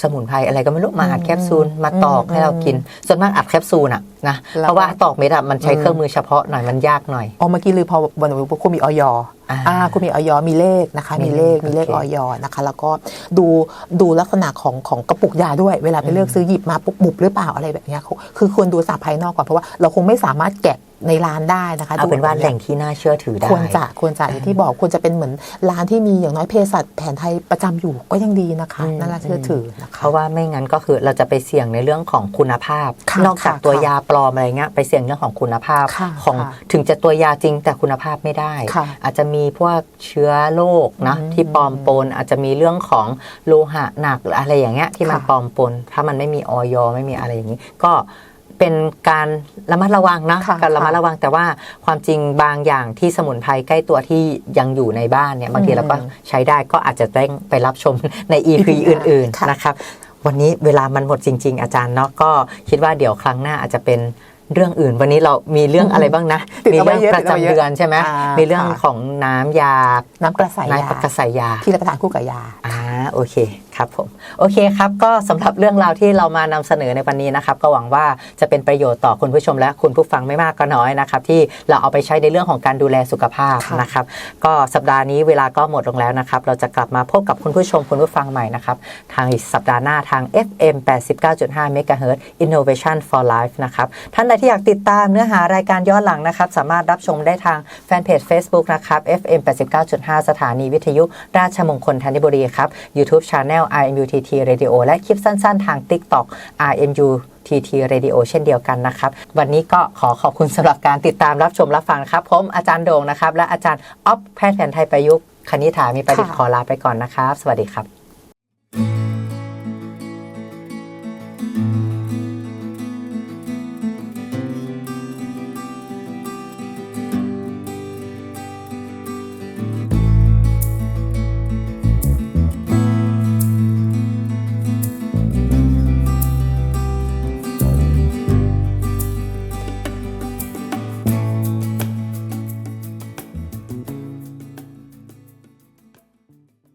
[SPEAKER 1] สมุนไพรอะไรก็ไม่รู้มาอัด
[SPEAKER 2] อืม
[SPEAKER 1] แคปซูลมาตอก
[SPEAKER 2] อืม
[SPEAKER 1] ให้เรากิน ส่วนมากอัดแคปซูลอะนะ
[SPEAKER 2] แล้วก็
[SPEAKER 1] เพราะว่าตอกเม็ดอะมันใช้
[SPEAKER 2] อืม
[SPEAKER 1] เครื่องมือเฉพาะหน่อยมันยากหน่อย
[SPEAKER 2] อ๋อเมื่อกี้ลืมพอวันนี้คุณมีออย
[SPEAKER 1] อ่า
[SPEAKER 2] อ่าคุณมีออยมีเลขนะคะ
[SPEAKER 1] มี
[SPEAKER 2] มีเลขมีเลข
[SPEAKER 1] โอ
[SPEAKER 2] อ
[SPEAKER 1] เค
[SPEAKER 2] อยนะคะ แล้วก็ดูดูลักษณะของของกระปุกยาด้วยเวลาไปเลือกซื้อหยิบมาปุ๊บบุบหรือเปล่าอะไรแบบเนี้ยคือคือควรดูสาภายนอกก่อนเพราะว่าเราคงไม่สามารถแกะในร้านได้นะคะ
[SPEAKER 1] เอาเป็นว่า
[SPEAKER 2] ดู
[SPEAKER 1] แหล่งที่น่าเชื่อถือได้
[SPEAKER 2] ควรจะควรจะอย่างที่บอกควรจะเป็นเหมือนร้านที่มีอย่างน้อยเภสัชแผนไทยประจำอยู่ก็ยังดีนะคะ
[SPEAKER 1] อืม
[SPEAKER 2] น่าเชื่อถือนะคะ
[SPEAKER 1] เพราะว่าไม่งั้นก็คือเราจะไปเสี่ยงในเรื่องของคุณภาพ
[SPEAKER 2] ค่ะ
[SPEAKER 1] นอกจาก
[SPEAKER 2] ค่ะ
[SPEAKER 1] ตัว
[SPEAKER 2] ค่ะ
[SPEAKER 1] ยาปลอมอะไรเงี้ยไปเสี่ยงเรื่องของคุณภาพ
[SPEAKER 2] ค่ะ
[SPEAKER 1] ของ
[SPEAKER 2] ค่ะ
[SPEAKER 1] ถึงจะตัวยาจริงแต่คุณภาพไม่ได้
[SPEAKER 2] ค่ะ
[SPEAKER 1] อาจจะมีพวกเชื้อโรคนะ
[SPEAKER 2] อืม
[SPEAKER 1] ที่ปลอมปนอาจจะมีเรื่องของโลหะหนักหรืออะไรอย่างเงี้ยที่มัน
[SPEAKER 2] ค่ะ
[SPEAKER 1] ปลอมปน ถ้ามันไม่มีออยไม่มีอะไรอย่างนี้ ก็เป็นการระมัดระวังนะ
[SPEAKER 2] ค่ะ
[SPEAKER 1] การระมัด
[SPEAKER 2] ค่ะ
[SPEAKER 1] ระวังแต่ว่าความจริงบางอย่างที่สมุนไพรใกล้ตัวที่ยังอยู่ในบ้านเนี่ยบางทีเราก็ใช้ได้ก็อาจจะได้ไปรับชมใน EP อื่น
[SPEAKER 2] ค่ะ
[SPEAKER 1] ๆนะครับ วันนี้เวลามันหมดจริง ๆ อาจารย์เนาะก็คิดว่าเดี๋ยวครั้งหน้าอาจจะเป็น เรื่องอื่นวันนี้เรามีเรื่องอะไรบ้างนะ
[SPEAKER 2] ติด
[SPEAKER 1] มี
[SPEAKER 2] เอาไว้
[SPEAKER 1] เรื่อง
[SPEAKER 2] เยอะ
[SPEAKER 1] ประจำเดือนใช่ไหม
[SPEAKER 2] อ่ามี
[SPEAKER 1] มีเรื่อง
[SPEAKER 2] ค่ะ
[SPEAKER 1] ของน้ำยา
[SPEAKER 2] น้ำกระสาย
[SPEAKER 1] น้ำ
[SPEAKER 2] ยา
[SPEAKER 1] กระสายยา
[SPEAKER 2] ที่รับประทานคู่กับยา
[SPEAKER 1] อ่าโอเค ครับผมโอเคครับก็สำหรับเรื่องราวที่เรามานำเสนอในวันนี้นะครับ ก็หวังว่าจะเป็นประโยชน์ต่อคุณผู้ชมและคุณผู้ฟังไม่มากก็น้อยนะครับ ที่เราเอาไปใช้ในเรื่องของการดูแลสุขภาพ
[SPEAKER 2] ค่ะ
[SPEAKER 1] นะครับ ก็สัปดาห์นี้เวลาก็หมดลงแล้วนะครับ เราจะกลับมาพบกับคุณผู้ชมคุณผู้ฟังใหม่นะครับ ทางอีกสัปดาห์หน้าทาง FM 89.5 MHz Innovation for Life นะครับท่านใดที่อยากติดตามเนื้อหารายการย้อนหลังนะครับ สามารถรับชมได้ทางแฟนเพจ Facebook นะครับ FM 89.5 สถานีวิทยุราชมงคลธัญบุรีครับ YouTube Channel RMUTT Radio และคลิปสั้นๆ ทาง TikTok RMU TT Radio เช่นเดียวกันนะครับ วันนี้ก็ขอขอบคุณสำหรับการติดตามรับชมรับฟังครับ ผมอาจารย์โด่งนะครับ และอาจารย์อ๊อฟแพทย์แผนไทยประยุกต์คณิษฐามีประดิษฐ์ขอลาไปก่อนนะครับ สวัสดีครับ